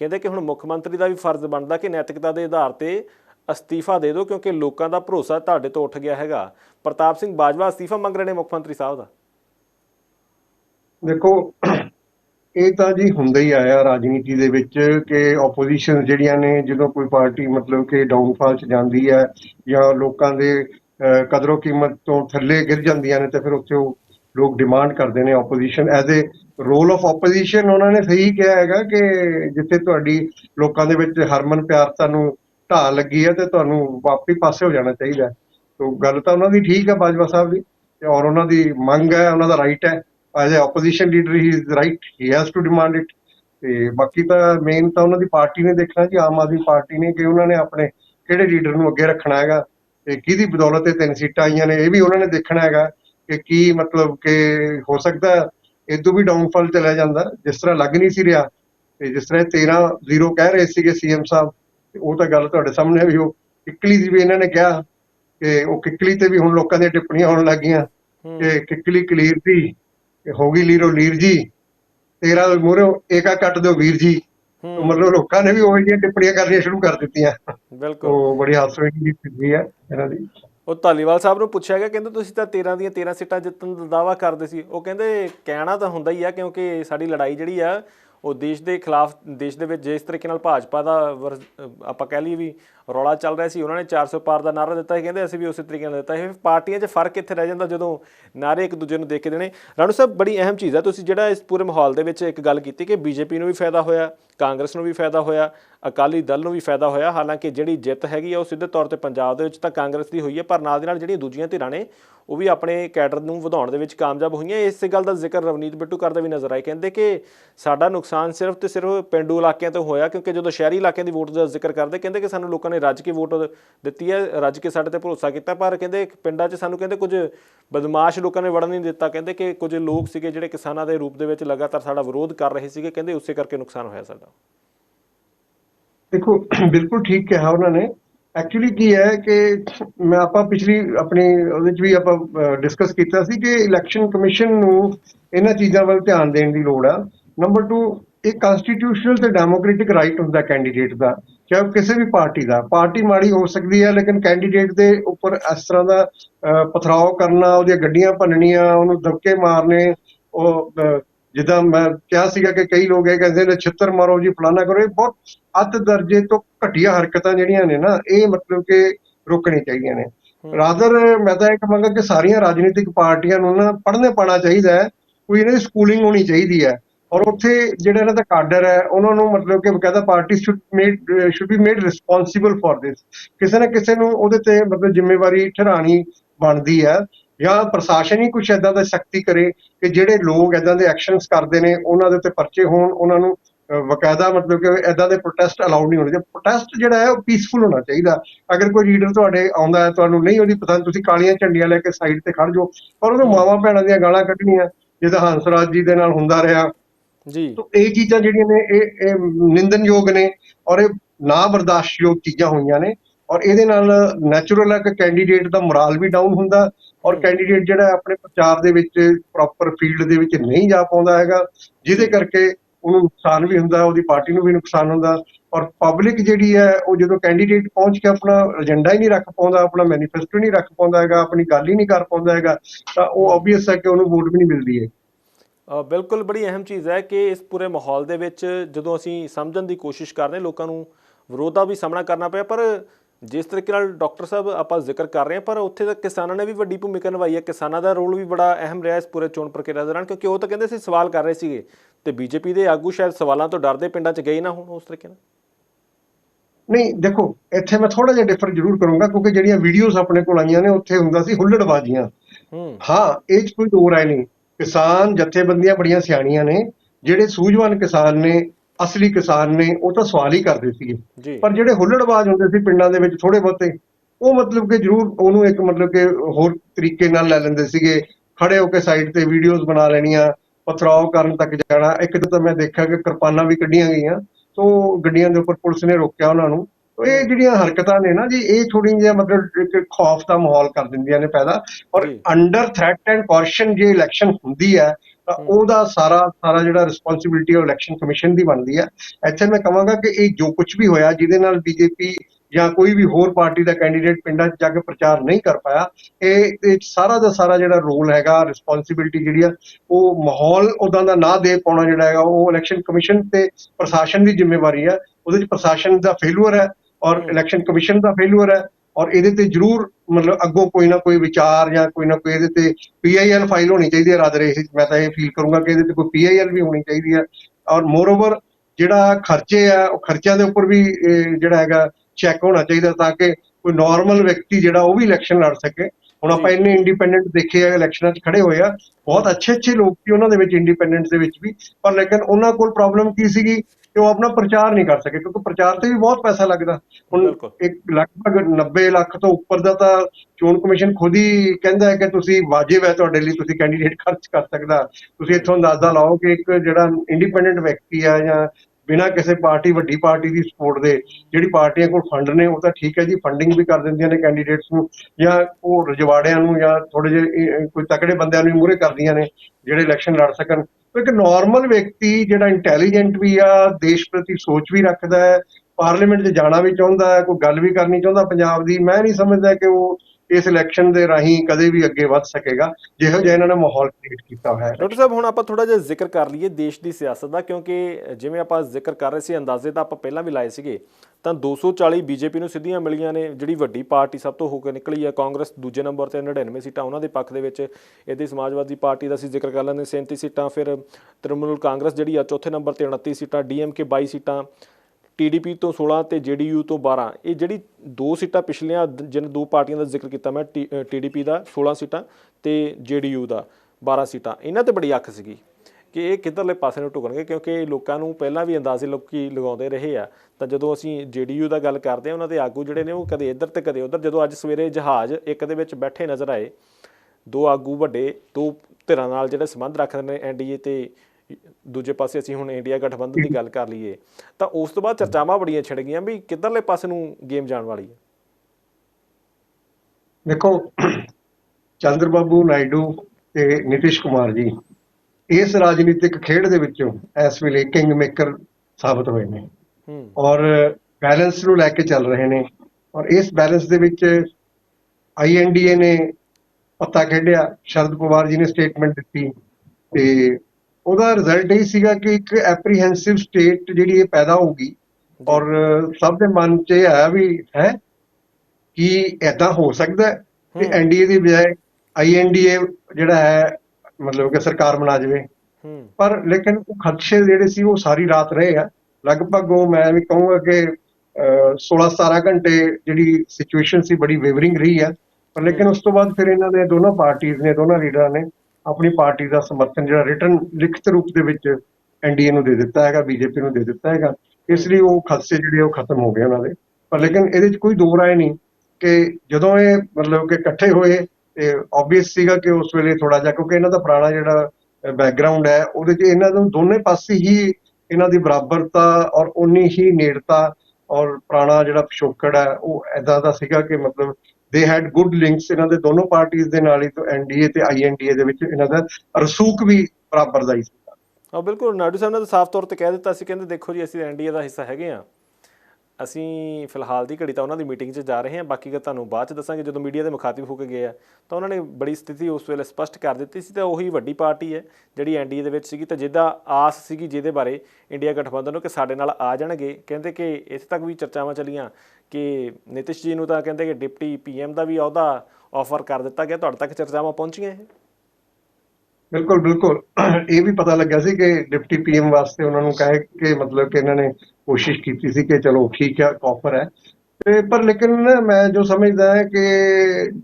ਕਹਿੰਦੇ ਕਿ ਹੁਣ ਮੁੱਖ ਮੰਤਰੀ ਦਾ ਵੀ ਫਰਜ਼ ਬਣਦਾ ਕਿ ਨੈਤਿਕਤਾ ਦੇ ਆਧਾਰ ਤੇ ਅਸਤੀਫਾ ਦੇ ਦਿਓ ਕਿਉਂਕਿ ਲੋਕਾਂ ਦਾ ਭਰੋਸਾ ਤੁਹਾਡੇ ਤੋਂ ਉੱਠ ਗਿਆ ਹੈਗਾ। ਪ੍ਰਤਾਪ ਸਿੰਘ ਬਾਜਵਾ, ਅਸਤੀਫਾ ਮੰਗ ਰਹੇ ਨੇ ਮੁੱਖ ਮੰਤਰੀ ਸਾਹਿਬ ਦਾ। ਦੇਖੋ, ਇਹ ਤਾਂ ਜੀ ਹੁੰਦਾ ਹੀ ਆਇਆ ਰਾਜਨੀਤੀ ਦੇ ਵਿੱਚ ਕਿ ਆਪੋਜੀਸ਼ਨ ਜਿਹੜੀਆਂ ਨੇ, ਜਦੋਂ ਕੋਈ ਪਾਰਟੀ ਮਤਲਬ ਕਿ ਡਾਊਨਫਾਲ ਚ ਜਾਂਦੀ ਹੈ ਜਾਂ ਲੋਕਾਂ ਦੇ ਕਦਰੋ ਕੀਮਤ ਤੋਂ ਥੱਲੇ ਗਿਰ ਜਾਂਦੀਆਂ ਨੇ, ਤੇ ਫਿਰ ਉੱਥੇ ਉਹ ਲੋਕ ਡਿਮਾਂਡ ਕਰਦੇ ਨੇ opposition as a role of opposition ਉਹਨਾਂ ਨੇ ਸਹੀ ਕਿਹਾ ਹੈਗਾ ਕਿ ਜਿੱਥੇ ਤੁਹਾਡੀ ਲੋਕਾਂ ਦੇ ਵਿੱਚ ਹਰਮਨ ਪਿਆਰਤਾ ਨੂੰ ਢਾਹ ਲੱਗੀ ਹੈ ਤੇ ਤੁਹਾਨੂੰ ਵਾਪੀ ਪਾਸੇ ਹੋ ਜਾਣਾ ਚਾਹੀਦਾ ਤੋ ਗੱਲ ਤਾਂ ਉਹਨਾਂ ਦੀ ਠੀਕ ਹੈ ਬਾਜਵਾ ਸਾਹਿਬ ਦੀ ਤੇ ਔਰ ਉਹਨਾਂ ਦੀ ਮੰਗ ਹੈ, ਉਹਨਾਂ ਦਾ ਰਾਈਟ ਹੈ। As a opposition leader he is right he has to demand it ਤੇ ਬਾਕੀ ਤਾਂ ਮੇਨ ਤਾਂ ਉਹਨਾਂ ਦੀ ਪਾਰਟੀ ਨੇ ਦੇਖਣਾ ਜੀ, ਆਮ ਆਦਮੀ ਪਾਰਟੀ ਨੇ ਕਿ ਉਹਨਾਂ ਨੇ ਆਪਣੇ ਕਿਹੜੇ ਲੀਡਰ ਨੂੰ ਅੱਗੇ ਰੱਖਣਾ ਹੈਗਾ ਤੇ ਕਿਹਦੀ ਬਦੌਲਤ ਇਹ ਤਿੰਨ ਸੀਟਾਂ ਆਈਆਂ ਨੇ, ਇਹ ਵੀ ਉਹਨਾਂ ਨੇ ਦੇਖਣਾ ਹੈਗਾ ਕਿ ਕੀ ਮਤਲਬ ਕਿ ਹੋ ਸਕਦਾ ਇਦੋਂ ਵੀ ਡਾਊਨਫਾਲ ਚਲਾ ਜਾਂਦਾ, ਜਿਸ ਤਰ੍ਹਾਂ ਲੱਗ ਨਹੀਂ ਸੀ ਰਿਹਾ। ਤੇ ਜਿਸ ਤਰ੍ਹਾਂ 13 ਜ਼ੀਰੋ ਕਹਿ ਰਹੇ ਸੀਗੇ ਸੀਐਮ ਸਾਹਿਬ ਉਹ ਤਾਂ ਗੱਲ ਤੁਹਾਡੇ ਸਾਹਮਣੇ ਵੀ ਉਹ ਕਿੱਕਲੀ ਦੀ ਵੀ ਇਹਨਾਂ ਨੇ ਕਿਹਾ ਕਿ ਉਹ ਕਿੱਕਲੀ ਤੇ ਵੀ ਹੁਣ ਲੋਕਾਂ ਦੀਆਂ ਟਿੱਪਣੀਆਂ ਆਉਣ ਲੱਗੀਆਂ। ਕਿ ਕਿੱਕਲੀ ਕਲੀਰ ਕਿ ਹੋ ਗਈ ਲੀਰੋ ਲੀਰ ਜੀ ਤੇਰਾ ਮੂਹਰੇ ਏਕਾ ਕੱਟ ਦਿਓ ਵੀਰ ਜੀ। ਮਤਲਬ ਲੋਕਾਂ ਨੇ ਵੀ ਉਹ ਜਿਹੀਆਂ ਟਿੱਪਣੀਆਂ ਕਰਨੀਆਂ ਸ਼ੁਰੂ ਕਰ ਦਿੱਤੀਆਂ। ਬਿਲਕੁਲ। ਉਹ ਬੜੀ ਹਾਸੋਹੀਣੀ ਦੀ ਸਥਿਤੀ ਹੈ ਇਹਨਾਂ ਦੀ। ਉਹ ਧਾਲੀਵਾਲ ਸਾਹਿਬ ਨੂੰ ਪੁੱਛਿਆ ਗਿਆ ਕਹਿੰਦੇ ਤੁਸੀਂ ਤਾਂ 13 ਦੀਆਂ 13 ਸੀਟਾਂ ਜਿੱਤਣ ਦਾ ਦਾਵਾ ਕਰਦੇ ਸੀ। ਉਹ ਕਹਿੰਦੇ ਕਹਿਣਾ ਤਾਂ ਹੁੰਦਾ ਹੀ ਆ ਕਿਉਂਕਿ ਸਾਡੀ ਲੜਾਈ ਜਿਹੜੀ ਆ ਉਹ ਦੇਸ਼ ਦੇ ਖਿਲਾਫ, ਦੇਸ਼ ਦੇ ਵਿੱਚ ਜਿਸ ਤਰੀਕੇ ਨਾਲ ਭਾਜਪਾ ਦਾ ਵਰ- ਆਪਾਂ ਕਹਿ ਲਈਏ ਵੀ ਰੌਲਾ ਚੱਲ ਰਿਹਾ ਸੀ, ਉਹਨਾਂ ਨੇ 400 ਪਾਰ ਦਾ ਨਾਰਾ ਦਿੱਤਾ ਸੀ, ਕਹਿੰਦੇ ਅਸੀਂ ਵੀ ਉਸੇ ਤਰੀਕੇ ਨਾਲ ਦਿੱਤਾ ਇਹ ਪਾਰਟੀਆਂ 'ਚ ਫ਼ਰਕ ਇੱਥੇ ਰਹਿ ਜਾਂਦਾ ਜਦੋਂ ਨਾਰੇ ਇੱਕ ਦੂਜੇ ਨੂੰ ਦੇਖ ਕੇ ਦੇਣੇ। ਰਾਣੂ ਸਾਹਿਬ, ਬੜੀ ਅਹਿਮ ਚੀਜ਼ ਹੈ ਤੁਸੀਂ ਜਿਹੜਾ ਇਸ ਪੂਰੇ ਮਾਹੌਲ ਦੇ ਵਿੱਚ ਇੱਕ ਗੱਲ ਕੀਤੀ ਕਿ ਬੀਜੇਪੀ ਨੂੰ ਵੀ ਫਾਇਦਾ ਹੋਇਆ, ਕਾਂਗਰਸ ਨੂੰ ਵੀ ਫਾਇਦਾ ਹੋਇਆ, ਅਕਾਲੀ ਦਲ ਨੂੰ ਵੀ ਫਾਇਦਾ ਹੋਇਆ, ਹਾਲਾਂਕਿ ਜਿਹੜੀ ਜਿੱਤ ਹੈਗੀ ਆ ਉਹ ਸਿੱਧੇ ਤੌਰ ਤੇ ਪੰਜਾਬ ਦੇ ਵਿੱਚ ਤਾਂ ਕਾਂਗਰਸ ਦੀ ਹੋਈ ਹੈ ਪਰ ਨਾਲ ਦੀ ਨਾਲ ਜਿਹੜੀਆਂ ਦੂਜੀਆਂ ਧਿਰਾਂ ਨੇ, ਉਹ ਵੀ ਆਪਣੇ ਕੈਡਰ ਨੂੰ ਵਧਾਉਣ ਦੇ ਵਿੱਚ ਕਾਮਯਾਬ ਹੋਈਆਂ। ਇਸੇ ਗੱਲ ਦਾ ਜ਼ਿਕਰ ਰਵਨੀਤ ਬਿੱਟੂ ਕਰਦੇ ਵੀ ਨਜ਼ਰ ਆਏ, ਕਹਿੰਦੇ ਕਿ ਸਾਡਾ ਨੁਕਸਾਨ ਸਿਰਫ ਤੇ ਸਿਰਫ ਪਿੰਡੂ ਇਲਾਕਿਆਂ ਤੋਂ ਹੋਇਆ, ਕਿਉਂਕਿ ਜਦੋਂ ਸ਼ਹਿਰੀ ਇਲਾਕਿਆਂ ਦੀ ਵੋਟ ਦਾ ਜ਼ਿਕਰ ਕਰਦੇ, ਕਹਿੰਦੇ ਕਿ ਸਾਨੂੰ ਲੋਕਾਂ ਨੇ ਰੱਜ ਕੇ ਵੋਟ ਦਿੱਤੀ ਹੈ, ਰੱਜ ਕੇ ਸਾਡੇ ਤੇ ਭਰੋਸਾ ਕੀਤਾ, ਪਰ ਕਹਿੰਦੇ ਪਿੰਡਾਂ 'ਚ ਸਾਨੂੰ ਕਹਿੰਦੇ ਕੁਝ ਬਦਮਾਸ਼ ਲੋਕਾਂ ਨੇ ਵੜਨ ਨਹੀਂ ਦਿੱਤਾ, ਕਹਿੰਦੇ ਕਿ ਕੁਝ ਲੋਕ ਸੀਗੇ ਜਿਹੜੇ ਕਿਸਾਨਾਂ ਦੇ ਰੂਪ ਦੇ ਵਿੱਚ ਲਗਾਤਾਰ ਸਾਡਾ ਵਿਰੋਧ ਕਰ ਰਹੇ ਸੀਗੇ, ਕਹਿੰਦੇ ਉਸੇ ਕਰਕੇ ਨੁਕਸਾਨ ਹੋਇਆ ਸਾਡਾ। ਦੇਖੋ, ਬਿਲਕੁਲ ਠੀਕ ਕਿਹਾ ਉਹਨਾਂ ਨੇ। ਐਕਚੁਅਲੀ ਕੀ ਹੈ ਕਿ ਮੈਂ ਆਪਾਂ ਪਿਛਲੀ ਆਪਣੀ ਉਹਦੇ ਚ ਵੀ ਆਪਾਂ ਡਿਸਕਸ ਕੀਤਾ ਸੀ ਕਿ ਇਲੈਕਸ਼ਨ ਕਮਿਸ਼ਨ ਨੂੰ ਇਹਨਾਂ ਚੀਜ਼ਾਂ ਵੱਲ ਧਿਆਨ ਦੇਣ ਦੀ ਲੋੜ ਆ। ਨੰਬਰ 2 ਇਹ ਕਨਸਟੀਟਿਊਸ਼ਨਲ ਤੇ ਡੈਮੋਕ੍ਰੈਟਿਕ ਰਾਈਟ ਹੁੰਦਾ ਕੈਂਡੀਡੇਟ ਦਾ ਚਾਹੇ ਕਿਸੇ ਵੀ ਪਾਰਟੀ ਦਾ। ਪਾਰਟੀ ਮਾੜੀ ਹੋ ਸਕਦੀ ਹੈ ਲੇਕਿਨ ਕੈਂਡੀਡੇਟ ਦੇ ਉੱਪਰ ਇਸ ਤਰ੍ਹਾਂ ਦਾ ਪਥਰਾਓ ਕਰਨਾ ਉਹਦੀਆਂ ਗੱਡੀਆਂ ਭੰਨਣੀਆਂ ਉਹਨੂੰ ਦਬਕੇ ਮਾਰਨੇ ਉਹ ਜਿੱਦਾਂ ਮੈਂ ਕਿਹਾ ਸੀਗਾ ਕਿ ਕਈ ਲੋਕ ਇਹ ਕਹਿੰਦੇ ਨੇ ਛਿੱਤਰ ਮਾਰੋ ਜੀ ਫਲਾਣਾ ਕਰੋ। ਇਹ ਬਹੁਤ ਅੱਤ ਦਰਜੇ ਤੋਂ ਘਟੀਆ ਹਰਕਤਾਂ ਜਿਹੜੀਆਂ ਨੇ ਨਾ ਇਹ ਮਤਲਬ ਕਿ ਰੋਕਣੀ ਚਾਹੀਦੀਆਂ ਨੇ। ਰਾਦਰ ਮੈਂ ਤਾਂ ਇਹ ਕਹਾਂਗਾ ਕਿ ਸਾਰੀਆਂ ਰਾਜਨੀਤਿਕ ਪਾਰਟੀਆਂ ਨੂੰ ਨਾ ਪੜ੍ਹਨੇ ਪਾਣਾ ਚਾਹੀਦਾ ਹੈ ਕੋਈ ਇਹਨਾਂ ਦੀ ਸਕੂਲਿੰਗ ਹੋਣੀ ਚਾਹੀਦੀ ਹੈ। ਔਰ ਉੱਥੇ ਜਿਹੜਾ ਇਹਨਾਂ ਦਾ ਕਾਡਰ ਹੈ ਉਹਨਾਂ ਨੂੰ ਮਤਲਬ ਕਿ ਬਕਾਇਦਾ party should made should be made responsible for this ਕਿਸੇ ਨਾ ਕਿਸੇ ਨੂੰ ਉਹਦੇ ਤੇ ਮਤਲਬ ਜ਼ਿੰਮੇਵਾਰੀ ਠਹਿਰਾਣੀ ਬਣਦੀ ਹੈ ਜਾਂ ਪ੍ਰਸ਼ਾਸਨ ਹੀ ਕੁਝ ਏਦਾਂ ਦਾ ਸਖਤੀ ਕਰੇ ਕਿ ਜਿਹੜੇ ਲੋਕ ਏਦਾਂ ਦੇ ਐਕਸ਼ਨਸ ਕਰਦੇ ਨੇ ਉਹਨਾਂ ਦੇ ਉੱਤੇ ਪਰਚੇ ਹੋਣ ਉਹਨਾਂ ਨੂੰ ਅਹ, ਬਕਾਇਦਾ ਮਤਲਬ ਕਿ ਏਦਾਂ ਦੇ ਪ੍ਰੋਟੈਸਟ ਅਲਾਉਡ ਨਹੀਂ ਹੋਣੇ। ਚਾਹੀਦੇ ਪ੍ਰੋਟੈਸਟ ਜਿਹੜਾ ਹੈ ਉਹ ਪੀਸਫੁਲ ਹੋਣਾ ਚਾਹੀਦਾ। ਅਗਰ ਕੋਈ ਲੀਡਰ ਤੁਹਾਡੇ ਆਉਂਦਾ ਹੈ ਤੁਹਾਨੂੰ ਨਹੀਂ ਉਹਦੀ ਪਸੰਦ ਤੁਸੀਂ ਕਾਲੀਆਂ ਝੰਡੀਆਂ ਲੈ ਕੇ ਸਾਈਡ ਤੇ ਖੜ ਜਾਓ ਪਰ ਉਹਨੂੰ ਮਾਵਾਂ ਭੈਣਾਂ ਦੀਆਂ ਗਾਲਾਂ ਕੱਢਣੀਆਂ ਜਿੱਦਾਂ ਹੰਸਰਾਜ ਜੀ ਦੇ ਨਾਲ ਹੁੰਦਾ ਰਿਹਾ ਜੀ। ਤੋ ਇਹ ਚੀਜ਼ਾਂ ਜਿਹੜੀਆਂ ਨੇ ਇਹ ਇਹ ਨਿੰਦਨਯੋਗ ਨੇ ਔਰ ਇਹ ਨਾ ਬਰਦਾਸ਼ਤਯੋਗ ਚੀਜ਼ਾਂ ਹੋਈਆਂ ਨੇ ਔਰ ਇਹਦੇ ਨਾਲ ਨੈਚੁਰਲ ਹੈ ਕਿ ਕੈਂਡੀਡੇਟ ਦਾ ਮੋਰਲ ਵੀ ਡਾਊਨ ਹੁੰਦਾ ਔਰ ਕੈਂਡੀਡੇਟ ਜਿਹੜਾ ਆਪਣੇ ਪ੍ਰਚਾਰ ਦੇ ਵਿੱਚ ਪ੍ਰੋਪਰ ਫੀਲਡ ਦੇ ਵਿੱਚ ਨਹੀਂ ਜਾ ਪਾਉਂਦਾ ਹੈਗਾ ਜਿਹਦੇ ਕਰਕੇ ਉਹਨੂੰ ਨੁਕਸਾਨ ਵੀ ਹੁੰਦਾ ਉਹਦੀ ਪਾਰਟੀ ਨੂੰ ਵੀ ਨੁਕਸਾਨ ਹੁੰਦਾ ਔਰ ਪਬਲਿਕ ਜਿਹੜੀ ਹੈ ਉਹ ਜਦੋਂ ਕੈਂਡੀਡੇਟ ਪਹੁੰਚ ਕੇ ਆਪਣਾ ਏਜੰਡਾ ਹੀ ਨਹੀਂ ਰੱਖ ਪਾਉਂਦਾ ਆਪਣਾ ਮੈਨੀਫੈਸਟੋ ਨਹੀਂ ਰੱਖ ਪਾਉਂਦਾ ਹੈਗਾ ਆਪਣੀ ਗੱਲ ਹੀ ਨਹੀਂ ਕਰ ਪਾਉਂਦਾ ਹੈਗਾ ਤਾਂ ਉਹ ਆਬਵੀਅਸ ਹੈ ਕਿ ਉਹਨੂੰ ਵੋਟ ਵੀ ਨਹੀਂ ਮਿਲਦੀ ਹੈ ਬਿਲਕੁਲ ਬੜੀ ਅਹਿਮ ਚੀਜ਼ ਹੈ ਕਿ ਇਸ ਪੂਰੇ ਮਾਹੌਲ ਦੇ ਵਿੱਚ ਜਦੋਂ ਅਸੀਂ ਸਮਝਣ ਦੀ ਕੋਸ਼ਿਸ਼ ਕਰਦੇ ਲੋਕਾਂ ਨੂੰ ਵਿਰੋਧ ਦਾ ਵੀ ਸਾਹਮਣਾ ਕਰਨਾ ਪਿਆ ਪਰ ਜਿਸ ਤਰੀਕੇ ਨਾਲ ਡਾਕਟਰ ਸਾਹਿਬ ਆਪਾਂ ਜ਼ਿਕਰ ਕਰ ਰਹੇ ਹਾਂ ਪਰ ਉੱਥੇ ਤਾਂ ਕਿਸਾਨਾਂ ਨੇ ਵੀ ਵੱਡੀ ਭੂਮਿਕਾ ਨਿਭਾਈ ਹੈ ਕਿਸਾਨਾਂ ਦਾ ਰੋਲ ਵੀ ਬੜਾ ਅਹਿਮ ਰਿਹਾ ਇਸ ਪੂਰੇ ਚੋਣ ਪ੍ਰਕਿਰਿਆ ਦੌਰਾਨ ਕਿਉਂਕਿ ਉਹ ਤਾਂ ਕਹਿੰਦੇ ਸੀ ਸਵਾਲ ਕਰ ਰਹੇ ਸੀਗੇ ਤੇ ਬੀਜੇਪੀ ਦੇ ਆਗੂ ਸ਼ਾਇਦ ਸਵਾਲਾਂ ਤੋਂ ਡਰਦੇ ਪਿੰਡਾਂ 'ਚ ਗਏ ਨਾ ਹੁਣ ਉਸ ਤਰੀਕੇ ਨਾਲ। ਨਹੀਂ ਦੇਖੋ ਇੱਥੇ ਮੈਂ ਥੋੜਾ ਜਿਹਾ ਡਿਫਰ ਜ਼ਰੂਰ ਕਰੂੰਗਾ ਕਿਉਂਕਿ ਜਿਹੜੀਆਂ ਵੀਡੀਓਜ਼ ਆਪਣੇ ਕੋਲ ਆਈਆਂ ਨੇ ਉੱਥੇ ਹੁੰਦਾ ਸੀ ਹੁੱਲੜਬਾਜ਼ੀਆਂ। ਹੂੰ। ਹਾਂ ਇਹ 'ਚ ਕੋਈ ਦੋ ਰਾਏ ਨਹੀਂ। ਕਿਸਾਨ ਜਥੇਬੰਦੀਆਂ ਬੜੀਆਂ ਸਿਆਣੀਆਂ ਨੇ ਜਿਹੜੇ ਸੂਝਵਾਨ ਕਿਸਾਨ ਨੇ ਅਸਲੀ ਕਿਸਾਨ ਨੇ ਉਹ ਤਾਂ ਸਵਾਲ ਹੀ ਕਰਦੇ ਸੀਗੇ। ਪਰ ਜਿਹੜੇ ਹੁੱਲੜਬਾਜ਼ ਹੁੰਦੇ ਸੀ ਪਿੰਡਾਂ ਦੇ ਵਿੱਚ ਥੋੜੇ ਬਹੁਤੇ ਉਹ ਮਤਲਬ ਕਿ ਜ਼ਰੂਰ ਉਹਨੂੰ ਇੱਕ ਮਤਲਬ ਕਿ ਹੋਰ ਤਰੀਕੇ ਨਾਲ ਲੈ ਲੈਂਦੇ ਸੀਗੇ। ਖੜੇ ਹੋ ਕੇ ਸਾਈਡ ਤੇ ਵੀਡੀਓਜ਼ ਬਣਾ ਲੈਣੀਆਂ ਪਥਰਾਓ ਕਰਨ ਤੱਕ ਜਾਣਾ। ਇੱਕ ਤਾਂ ਮੈਂ ਦੇਖਿਆ ਕਿ ਕਿਰਪਾਨਾਂ ਵੀ ਕੱਢੀਆਂ ਗਈਆਂ। ਤੋਂ ਗੱਡੀਆਂ ਦੇ ਉੱਪਰ ਪੁਲਿਸ ਨੇ ਰੋਕਿਆ ਉਹਨਾਂ ਨੂੰ। ਇਹ ਜਿਹੜੀਆਂ ਹਰਕਤਾਂ ਨੇ ਨਾ ਜੀ ਇਹ ਥੋੜੀ ਜਿਹਾ ਮਤਲਬ ਇੱਕ ਖੌਫ ਦਾ ਮਾਹੌਲ ਕਰ ਦਿੰਦੀਆਂ ਨੇ ਪੈਦਾ। ਔਰ। ਅੰਡਰ ਥ੍ਰੈਟ ਐਂਡ ਕੌਸ਼ਨ ਜੇ ਇਲੈਕਸ਼ਨ ਹੁੰਦੀ ਹੈ ਤਾਂ। ਉਹਦਾ ਸਾਰਾ ਸਾਰਾ ਜਿਹੜਾ ਰਿਸਪੌਂਸਿਬਿਲਟੀ ਉਹ ਇਲੈਕਸ਼ਨ ਕਮਿਸ਼ਨ ਦੀ ਬਣਦੀ ਹੈ। ਇੱਥੇ ਮੈਂ ਕਹਾਂਗਾ ਕਿ ਇਹ ਜੋ ਕੁਝ ਵੀ ਹੋਇਆ ਜਿਹਦੇ ਨਾਲ ਬੀਜੇਪੀ ਜਾਂ ਕੋਈ ਵੀ ਹੋਰ ਪਾਰਟੀ ਦਾ ਕੈਂਡੀਡੇਟ ਪਿੰਡਾਂ 'ਚ ਜਾ ਕੇ ਪ੍ਰਚਾਰ ਨਹੀਂ ਕਰ ਪਾਇਆ ਇਹ ਇਹ ਸਾਰਾ ਦਾ ਸਾਰਾ ਜਿਹੜਾ ਰੋਲ ਹੈਗਾ ਰਿਸਪੌਂਸਿਬਿਲਟੀ ਜਿਹੜੀ ਆ ਉਹ ਮਾਹੌਲ ਉਦਾਂ ਦਾ ਨਾ ਦੇ ਪਾਉਣਾ ਜਿਹੜਾ ਹੈਗਾ ਉਹ ਇਲੈਕਸ਼ਨ ਕਮਿਸ਼ਨ ਤੇ ਪ੍ਰਸ਼ਾਸਨ ਦੀ ਜ਼ਿੰਮੇਵਾਰੀ ਹੈ। ਉਹਦੇ 'ਚ ਪ੍ਰਸ਼ਾਸਨ ਦਾ ਫੇਲੂਅਰ ਹੈ। ਔਰ। ਇਲੈਕਸ਼ਨ ਕਮਿਸ਼ਨ ਦਾ ਫੇਲੂਅਰ ਹੈ ਔਰ ਇਹਦੇ ਤੇ ਜ਼ਰੂਰ ਮਤਲਬ ਅੱਗੋਂ ਕੋਈ ਨਾ ਕੋਈ ਵਿਚਾਰ ਜਾਂ ਕੋਈ ਨਾ ਕੋਈ ਇਹਦੇ ਤੇ ਪੀਆਈਐਲ ਫਾਈਲ ਹੋਣੀ ਚਾਹੀਦੀ ਹੈ ਰਾਦਰ ਇਹ ਮੈਂ ਤਾਂ ਇਹ ਫੀਲ ਕਰੂੰਗਾ ਕਿ ਇਹਦੇ ਤੇ ਕੋਈ ਪੀਆਈਐਲ ਵੀ ਹੋਣੀ ਚਾਹੀਦੀ ਹੈ। ਔਰ ਮੋਰਓਵਰ ਜਿਹੜਾ ਖਰਚੇ ਆ ਉਹ ਖਰਚਿਆਂ ਦੇ ਉੱਪਰ ਵੀ ਜਿਹੜਾ ਹੈਗਾ ਚੈੱਕ ਹੋਣਾ ਚਾਹੀਦਾ ਤਾਂ ਕਿ ਕੋਈ ਨਾਰਮਲ ਵਿਅਕਤੀ ਜਿਹੜਾ ਉਹ ਵੀ ਇਲੈਕਸ਼ਨ ਲੜ ਸਕੇ। ਹੁਣ ਆਪਾਂ। ਇੰਨੇ ਇੰਡੀਪੈਂਡੈਂਟ ਦੇਖੇ ਆ ਇਲੈਕਸ਼ਨਾਂ 'ਚ ਖੜੇ ਹੋਏ ਆ ਬਹੁਤ ਅੱਛੇ ਅੱਛੇ ਲੋਕ ਸੀ ਉਹਨਾਂ ਦੇ ਵਿੱਚ ਇੰਡੀਪੈਂਡੈਂਟ ਦੇ ਵਿੱਚ ਵੀ ਪਰ ਲੇਕਿਨ ਉਹਨਾਂ ਕੋਲ ਪ੍ਰੋਬਲਮ ਕੀ ਸੀਗੀ ਕਿ ਉਹ ਆਪਣਾ ਪ੍ਰਚਾਰ ਨਹੀਂ ਕਰ ਸਕੇ ਕਿਉਂਕਿ ਪ੍ਰਚਾਰ ਤੇ ਵੀ ਬਹੁਤ ਪੈਸਾ ਲੱਗਦਾ ਹੁਣ। ਇੱਕ ਲਗਭਗ 90 ਲੱਖ ਤੋਂ ਉੱਪਰ ਦਾ ਤਾਂ ਚੋਣ ਕਮਿਸ਼ਨ ਖੁਦ ਹੀ ਕਹਿੰਦਾ ਹੈ ਕਿ ਤੁਸੀਂ ਵਾਜਿਬ ਹੈ ਤੁਹਾਡੇ ਲਈ ਤੁਸੀਂ ਕੈਂਡੀਡੇਟ ਖਰਚ ਕਰ ਸਕਦਾ ਤੁਸੀਂ ਇੱਥੋਂ ਅੰਦਾਜ਼ਾ ਲਾਓ ਕਿ ਇੱਕ ਜਿਹੜਾ ਇੰਡੀਪੈਂਡੈਂਟ ਵਿਅਕਤੀ ਆ ਜਾਂ ਬਿਨਾਂ ਕਿਸੇ ਪਾਰਟੀ, ਵੱਡੀ ਪਾਰਟੀ ਦੀ ਸਪੋਰਟ ਦੇ ਜਿਹੜੀ ਪਾਰਟੀਆਂ ਕੋਲ ਫੰਡ ਨੇ, ਉਹ ਤਾਂ ਠੀਕ ਹੈ ਜੀ ਫੰਡਿੰਗ ਵੀ ਕਰ ਦਿੰਦੀਆਂ ਨੇ ਕੈਂਡੀਡੇਟਸ ਨੂੰ, ਜਾਂ ਉਹ ਰਜਵਾੜਿਆਂ ਨੂੰ, ਜਾਂ ਥੋੜੇ ਜਿਹੇ ਕੋਈ ਤਕੜੇ ਬੰਦਿਆਂ ਨੂੰ ਮੂਹਰੇ ਕਰਦੀਆਂ ਨੇ, ਜਿਹੜੇ ਇਲੈਕਸ਼ਨ ਲੜ ਸਕਣ। ਇੱਕ ਨਾਰਮਲ ਵਿਅਕਤੀ ਜਿਹੜਾ ਇੰਟੈਲੀਜੈਂਟ ਵੀ ਆ, ਦੇਸ਼ ਪ੍ਰਤੀ ਸੋਚ ਵੀ ਰੱਖਦਾ ਹੈ ਪਾਰਲੀਮੈਂਟ 'ਚ ਜਾਣਾ ਵੀ ਚਾਹੁੰਦਾ ਹੈ, ਕੋਈ ਗੱਲ ਵੀ ਕਰਨੀ ਚਾਹੁੰਦਾ, ਪੰਜਾਬ ਦੀ, ਮੈਂ ਨਹੀਂ ਸਮਝਦਾ ਕਿ ਉਹ ਇਸ ਇਲੈਕਸ਼ਨ ਦੇ ਰਾਹੀਂ ਕਦੇ ਵੀ ਅੱਗੇ ਵੱਧ ਸਕੇਗਾ। ਜਿਹੋ ਜਿਹਾ ਇਹਨਾਂ ਨੇ ਮਾਹੌਲ ਕ੍ਰੀਏਟ ਕੀਤਾ ਹੋਇਆ ਹੈ। ਡਾਕਟਰ ਸਾਹਿਬ, ਹੁਣ ਆਪਾਂ ਥੋੜਾ ਜਿਹਾ ਜ਼ਿਕਰ ਕਰ ਲਈਏ ਦੇਸ਼ ਦੀ ਸਿਆਸਤ ਦਾ, ਕਿਉਂਕਿ ਜਿਵੇਂ ਆਪਾਂ ਜ਼ਿਕਰ ਕਰ ਰਹੇ ਸੀ, ਅੰਦਾਜ਼ੇ ਤਾਂ ਆਪਾਂ ਪਹਿਲਾਂ ਵੀ ਲਾਏ ਸੀਗੇ, ਤਾਂ 240 ਬੀਜੇਪੀ ਨੂੰ ਸਿੱਧੀਆਂ ਮਿਲੀਆਂ ਨੇ, ਜਿਹੜੀ ਵੱਡੀ ਪਾਰਟੀ ਸਭ ਤੋਂ ਹੋ ਕੇ ਨਿਕਲੀ ਹੈ, ਕਾਂਗਰਸ ਦੂਜੇ ਨੰਬਰ ਤੇ 99 ਸੀਟਾਂ ਉਹਨਾਂ ਦੇ ਪੱਖ ਦੇ ਵਿੱਚ, ਇਹਦੇ ਸਮਾਜਵਾਦੀ ਪਾਰਟੀ ਦਾ ਅਸੀਂ ਜ਼ਿਕਰ ਕਰ ਲੈਂਦੇ 37 ਸੀਟਾਂ, ਫਿਰ ਤ੍ਰਿਮੂਲ ਕਾਂਗਰਸ ਜਿਹੜੀ ਆ ਚੌਥੇ ਨੰਬਰ ਤੇ 29 ਸੀਟਾਂ, ਡੀਐਮਕੇ 22 ਸੀਟਾਂ ਟੀਡੀਪੀ ਤੋਂ 16 ਤੇ ਜੇਡੀਯੂ ਤੋਂ 12 ਇਹ ਜਿਹੜੀ ਦੋ ਸੀਟਾਂ ਪਿਛਲੀਆਂ ਦ- ਜਿਨ ਦੋ ਪਾਰਟੀਆਂ ਦਾ ਜ਼ਿਕਰ ਕੀਤਾ ਮੈਂ ਟੀਡੀਪੀ ਦਾ 16 ਸੀਟਾਂ ਤੇ ਜੇਡੀਯੂ ਦਾ 12 ਸੀਟਾਂ, ਇਹਨਾਂ ਤੇ ਬੜੀ ਅੱਖ ਸੀਗੀ ਕਿ ਇਹ ਕਿੱਧਰਲੇ ਪਾਸੇ ਨੂੰ ਢੁਕਣਗੇ, ਕਿਉਂਕਿ ਲੋਕਾਂ ਨੂੰ ਪਹਿਲਾਂ ਵੀ ਅੰਦਾਜ਼ੇ ਲੋਕੀ ਲਗਾਉਂਦੇ ਰਹੇ ਆ, ਤਾਂ ਜਦੋਂ ਅਸੀਂ ਜੇਡੀਯੂ ਦਾ ਗੱਲ ਕਰਦੇ ਆ ਉਹਨਾਂ ਦੇ ਆਗੂ ਜਿਹੜੇ ਨੇ ਉਹ ਕਦੇ ਇੱਧਰ ਤੇ ਕਦੇ ਉੱਧਰ, ਜਦੋਂ ਅੱਜ ਸਵੇਰੇ ਜਹਾਜ਼ ਇੱਕ ਦੇ ਵਿੱਚ ਬੈਠੇ ਨਜ਼ਰ ਆਏ, ਦੋ ਆਗੂ ਵੱਡੇ, ਦੋ ਧਿਰਾਂ ਨਾਲ ਜਿਹੜੇ ਸੰਬੰਧ ਰੱਖਦੇ ਨੇ ਐਨਡੀਏ ਤੇ ਦੂਜੇ ਪਾਸੇ ਅਸੀਂ ਹੁਣ ਇੰਡੀਆ ਗਠਬੰਧਨ ਦੀ ਗੱਲ ਕਰ ਲਈਏ ਤਾਂ ਉਸ ਤੋਂ ਬਾਅਦ ਚਰਚਾਵਾਂ ਬੜੀਆਂ ਛਿੜ ਗਈਆਂ ਵੀ ਕਿੱਧਰਲੇ ਪਾਸੇ ਨੂੰ ਗੇਮ ਜਾਣ ਵਾਲੀ ਹੈ? ਦੇਖੋ ਚੰਦਰ ਬਾਬੂ ਨਾਇਡੂ ਤੇ ਨਿਤਿਸ਼ ਕੁਮਾਰ ਜੀ ਇਸ ਰਾਜਨੀਤਿਕ ਖੇਡ ਦੇ ਵਿੱਚੋਂ ਇਸ ਵੇਲੇ ਕਿੰਗ ਮੇਕਰ ਸਾਬਤ ਹੋਏ ਨੇ। ਔਰ ਬੈਲੈਂਸ ਨੂੰ ਲੈ ਕੇ ਚੱਲ ਰਹੇ ਨੇ। ਔਰ ਇਸ ਬੈਲੈਂਸ ਦੇ ਵਿੱਚ ਆਈਐਨਡੀਏ ਨੇ ਪੱਤਾ ਖੇਡਿਆ ਸ਼ਰਦ ਪਵਾਰ ਜੀ ਨੇ ਸਟੇਟਮੈਂਟ ਦਿੱਤੀ ਤੇ ਉਹਦਾ ਰਿਜ਼ਲਟ ਇਹ ਸੀਗਾ ਕਿ ਇੱਕ ਐਪਰੀਹੈਂਸਿਵ ਸਟੇਟ ਜਿਹੜੀ ਇਹ ਪੈਦਾ ਹੋਊਗੀ ਔਰ ਸਭ ਦੇ ਮਨ 'ਚ ਇਹ ਆਇਆ ਵੀ ਹੈ ਕਿ ਐਦਾਂ ਹੋ ਸਕਦਾ ਹੈ ਕਿ। ਐਨਡੀਏ ਦੀ ਬਜਾਏ ਆਈਐਨਡੀਏ ਜਿਹੜਾ ਹੈ ਮਤਲਬ ਕਿ ਸਰਕਾਰ ਬਣਾ ਜਾਵੇ ਪਰ ਲੇਕਿਨ ਉਹ ਖਦਸ਼ੇ ਜਿਹੜੇ ਸੀ ਉਹ ਸਾਰੀ ਰਾਤ ਰਹੇ ਆ। ਲਗਭਗ ਉਹ ਮੈਂ ਵੀ ਕਹੂੰਗਾ ਕਿ 16-17 ਘੰਟੇ ਜਿਹੜੀ ਸਿਚੁਏਸ਼ਨ ਸੀ ਬੜੀ ਵੇਵਰਿੰਗ ਰਹੀ ਆ। ਪਰ ਲੇਕਿਨ ਉਸ ਤੋਂ ਬਾਅਦ ਫਿਰ ਇਹਨਾਂ ਨੇ ਦੋਨੋਂ ਪਾਰਟੀਆਂ ਨੇ ਦੋਨਾਂ ਲੀਡਰਾਂ ਨੇ ਆਪਣੀ ਪਾਰਟੀ ਦਾ ਸਮਰਥਨ ਜਿਹੜਾ ਰਿਟਰਨ ਲਿਖਤ ਰੂਪ ਦੇ ਵਿੱਚ ਐਨਡੀਏ ਨੂੰ ਦੇ ਦਿੱਤਾ ਹੈਗਾ, ਬੀਜੇਪੀ ਨੂੰ ਦੇ ਦਿੱਤਾ ਹੈਗਾ। ਇਸ ਲਈ ਉਹ ਖਦਸ਼ੇ ਜਿਹੜੇ ਉਹ ਖਤਮ ਹੋ ਗਏ ਉਹਨਾਂ ਦੇ। ਪਰ ਲੇਕਿਨ ਇਹਦੇ 'ਚ ਕੋਈ ਦੋ ਰਾਏ ਨਹੀਂ ਕਿ ਜਦੋਂ ਇਹ ਮਤਲਬ ਕਿ ਇਕੱਠੇ ਹੋਏ, ਤੇ ਆਬਵੀਅਸ ਸੀਗਾ ਕਿ ਉਸ ਵੇਲੇ ਥੋੜਾ ਜਿਹਾ, ਕਿਉਂਕਿ ਇਹਨਾਂ ਦਾ ਪੁਰਾਣਾ ਜਿਹੜਾ ਬੈਕਗ੍ਰਾਉਂਡ ਹੈ, ਉਹਦੇ 'ਚ ਇਹਨਾਂ ਨੂੰ ਦੋਨੇ ਪਾਸੇ ਹੀ ਇਹਨਾਂ ਦੀ ਬਰਾਬਰਤਾ ਔਰ ਉਨੀ ਹੀ ਨੇੜਤਾ ਔਰ ਪੁਰਾਣਾ ਜਿਹੜਾ ਪਿਛੋਕੜ ਹੈ, ਉਹ ਐਦਾਂ ਦਾ ਸੀਗਾ ਕਿ ਮਤਲਬ ਦੇ ਹੈਡ ਗੁੱਡ ਲਿੰਕਸ ਇਹਨਾਂ ਦੇ ਦੋਨੋਂ ਪਾਰਟੀਆਂ ਦੇ ਨਾਲ ਹੀ ਤੋਂ ਐਨਡੀਏ ਤੇ ਆਈਐਨਡੀਏ ਦੇ ਵਿੱਚ ਇਹਨਾਂ ਦਾ ਰਸੂਕ ਵੀ ਬਰਾਬਰ ਦਾ ਹੀ ਸੀ। ਆ ਬਿਲਕੁਲ। ਨਾਡੂ ਸਾਹਿਬ ਨੇ ਤਾਂ ਸਾਫ਼ ਤੌਰ ਤੇ ਕਹਿ ਦਿੱਤਾ ਸੀ, ਕਹਿੰਦੇ ਦੇਖੋ ਜੀ, ਅਸੀਂ ਐਨਡੀਏ ਦਾ ਹਿੱਸਾ ਹੈਗੇ ਆ ਅਸੀਂ ਫਿਲਹਾਲ ਦੀ ਘੜੀ ਤਾਂ ਉਹਨਾਂ ਦੀ ਮੀਟਿੰਗ 'ਚ ਜਾ ਰਹੇ ਹਾਂ, ਬਾਕੀ ਗੱਲ ਤੁਹਾਨੂੰ ਬਾਅਦ 'ਚ ਦੱਸਾਂਗੇ, ਜਦੋਂ ਮੀਡੀਆ ਦੇ ਮੁਖਾਤਿਬ ਹੋ ਕੇ ਗਏ ਆ, ਤਾਂ ਉਹਨਾਂ ਨੇ ਬੜੀ ਸਥਿਤੀ ਉਸ ਵੇਲੇ ਸਪਸ਼ਟ ਕਰ ਦਿੱਤੀ ਸੀ ਤਾਂ ਉਹੀ ਵੱਡੀ ਪਾਰਟੀ ਹੈ ਜਿਹੜੀ ਐਨਡੀਏ ਦੇ ਵਿੱਚ ਸੀਗੀ ਤੇ ਜਿਹਦਾ ਆਸ ਸੀਗੀ ਜਿਹਦੇ ਬਾਰੇ ਇੰਡੀਆ ਗਠਬੰਧਨ ਨੂੰ ਕਿ ਸਾਡੇ ਨਾਲ ਆ ਜਾਣਗੇ। ਕਹਿੰਦੇ ਕਿ ਇੱਥੇ ਤੱਕ ਵੀ ਚਰਚਾਵਾਂ ਚੱਲੀਆਂ ਕਿ ਨਿਤਿਸ਼ ਜੀ ਨੂੰ ਤਾਂ ਕਹਿੰਦੇ ਕਿ ਡਿਪਟੀ ਪੀਐਮ ਦਾ ਵੀ ਅਹੁਦਾ ਆਫਰ ਕਰ ਦਿੱਤਾ ਗਿਆ, ਤੁਹਾਡੇ ਤੱਕ ਚਰਚਾਵਾਂ ਪਹੁੰਚੀਆਂ ਇਹ? ਬਿਲਕੁਲ ਬਿਲਕੁਲ। ਇਹ ਵੀ ਪਤਾ ਲੱਗਿਆ ਸੀ ਕਿ ਡਿਪਟੀ ਪੀਐਮ ਵਾਸਤੇ ਉਹਨਾਂ ਨੂੰ ਕਹੇ ਕਿ ਮਤਲਬ ਕਿ ਇਹਨਾਂ ਨੇ ਕੋਸ਼ਿਸ਼ ਕੀਤੀ ਸੀ ਕਿ ਚਲੋ ਠੀਕ ਹੈ ਆਫਰ ਹੈ। ਤੇ ਪਰ ਲੇਕਿਨ ਮੈਂ ਜੋ ਸਮਝਦਾ ਹੈ ਕਿ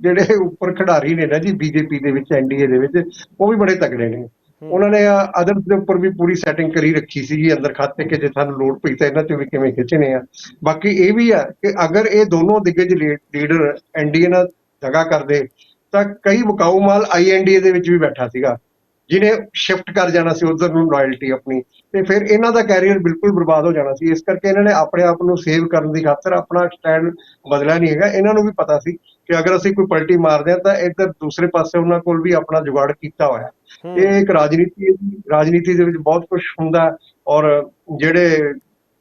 ਜਿਹੜੇ ਉੱਪਰ ਖਿਡਾਰੀ ਨੇ ਨਾ ਜੀ ਬੀਜੇਪੀ ਦੇ ਵਿੱਚ ਐਨਡੀਏ ਦੇ ਵਿੱਚ ਉਹ ਵੀ ਬੜੇ ਤਕੜੇ ਨੇ। ਉਹਨਾਂ ਨੇ ਅਦਰਸ ਦੇ ਉੱਪਰ ਵੀ ਪੂਰੀ ਸੈਟਿੰਗ ਕਰੀ ਰੱਖੀ ਸੀਗੀ ਅੰਦਰ ਖਾਤੇ ਕਿ ਜੇ ਸਾਨੂੰ ਲੋੜ ਪਈ ਤਾਂ ਇਹਨਾਂ ਚੋਂ ਵੀ ਕਿਵੇਂ ਖਿੱਚਣੇ ਆ। ਬਾਕੀ ਇਹ ਵੀ ਆ ਕਿ ਅਗਰ ਇਹ ਦੋਨੋਂ ਦਿੱਗਜ ਲੀਡਰ ਐਨਡੀਏ ਨਾਲ ਦਗਾ ਕਰਦੇ ਤਾਂ ਕਈ ਵਿਕਾਊ ਮਾਲ ਆਈਐਨਡੀਏ ਦੇ ਵਿੱਚ ਵੀ ਬੈਠਾ ਸੀਗਾ। ਜਿਹਨੇ ਸ਼ਿਫਟ ਕਰ ਜਾਣਾ ਸੀ ਉਧਰ ਨੂੰ ਲਾਇਲਟੀ ਆਪਣੀ ਤੇ ਫਿਰ ਇਹਨਾਂ ਦਾ ਕੈਰੀਅਰ ਬਿਲਕੁਲ ਬਰਬਾਦ ਹੋ ਜਾਣਾ ਸੀ ਇਸ ਕਰਕੇ ਇਹਨਾਂ ਨੇ ਆਪਣੇ ਆਪ ਨੂੰ ਸੇਵ ਕਰਨ ਦੀ ਖਾਤਰ ਆਪਣਾ ਸਟੈਂਡ ਬਦਲਿਆ ਨਹੀਂ ਹੈਗਾ ਇਹਨਾਂ ਨੂੰ ਵੀ ਪਤਾ ਸੀ ਕਿ ਅਗਰ ਅਸੀਂ ਕੋਈ ਪਲਟੀ ਮਾਰਦੇ ਹਾਂ ਤਾਂ ਇੱਧਰ ਦੂਸਰੇ ਪਾਸੇ ਉਹਨਾਂ ਕੋਲ ਵੀ ਆਪਣਾ ਜੁਗਾੜ ਕੀਤਾ ਹੋਇਆ। ਇਹ ਇੱਕ ਰਾਜਨੀਤੀ ਹੈ ਜੀ। ਰਾਜਨੀਤੀ ਦੇ ਵਿੱਚ ਬਹੁਤ ਕੁਝ ਹੁੰਦਾ ਔਰ ਜਿਹੜੇ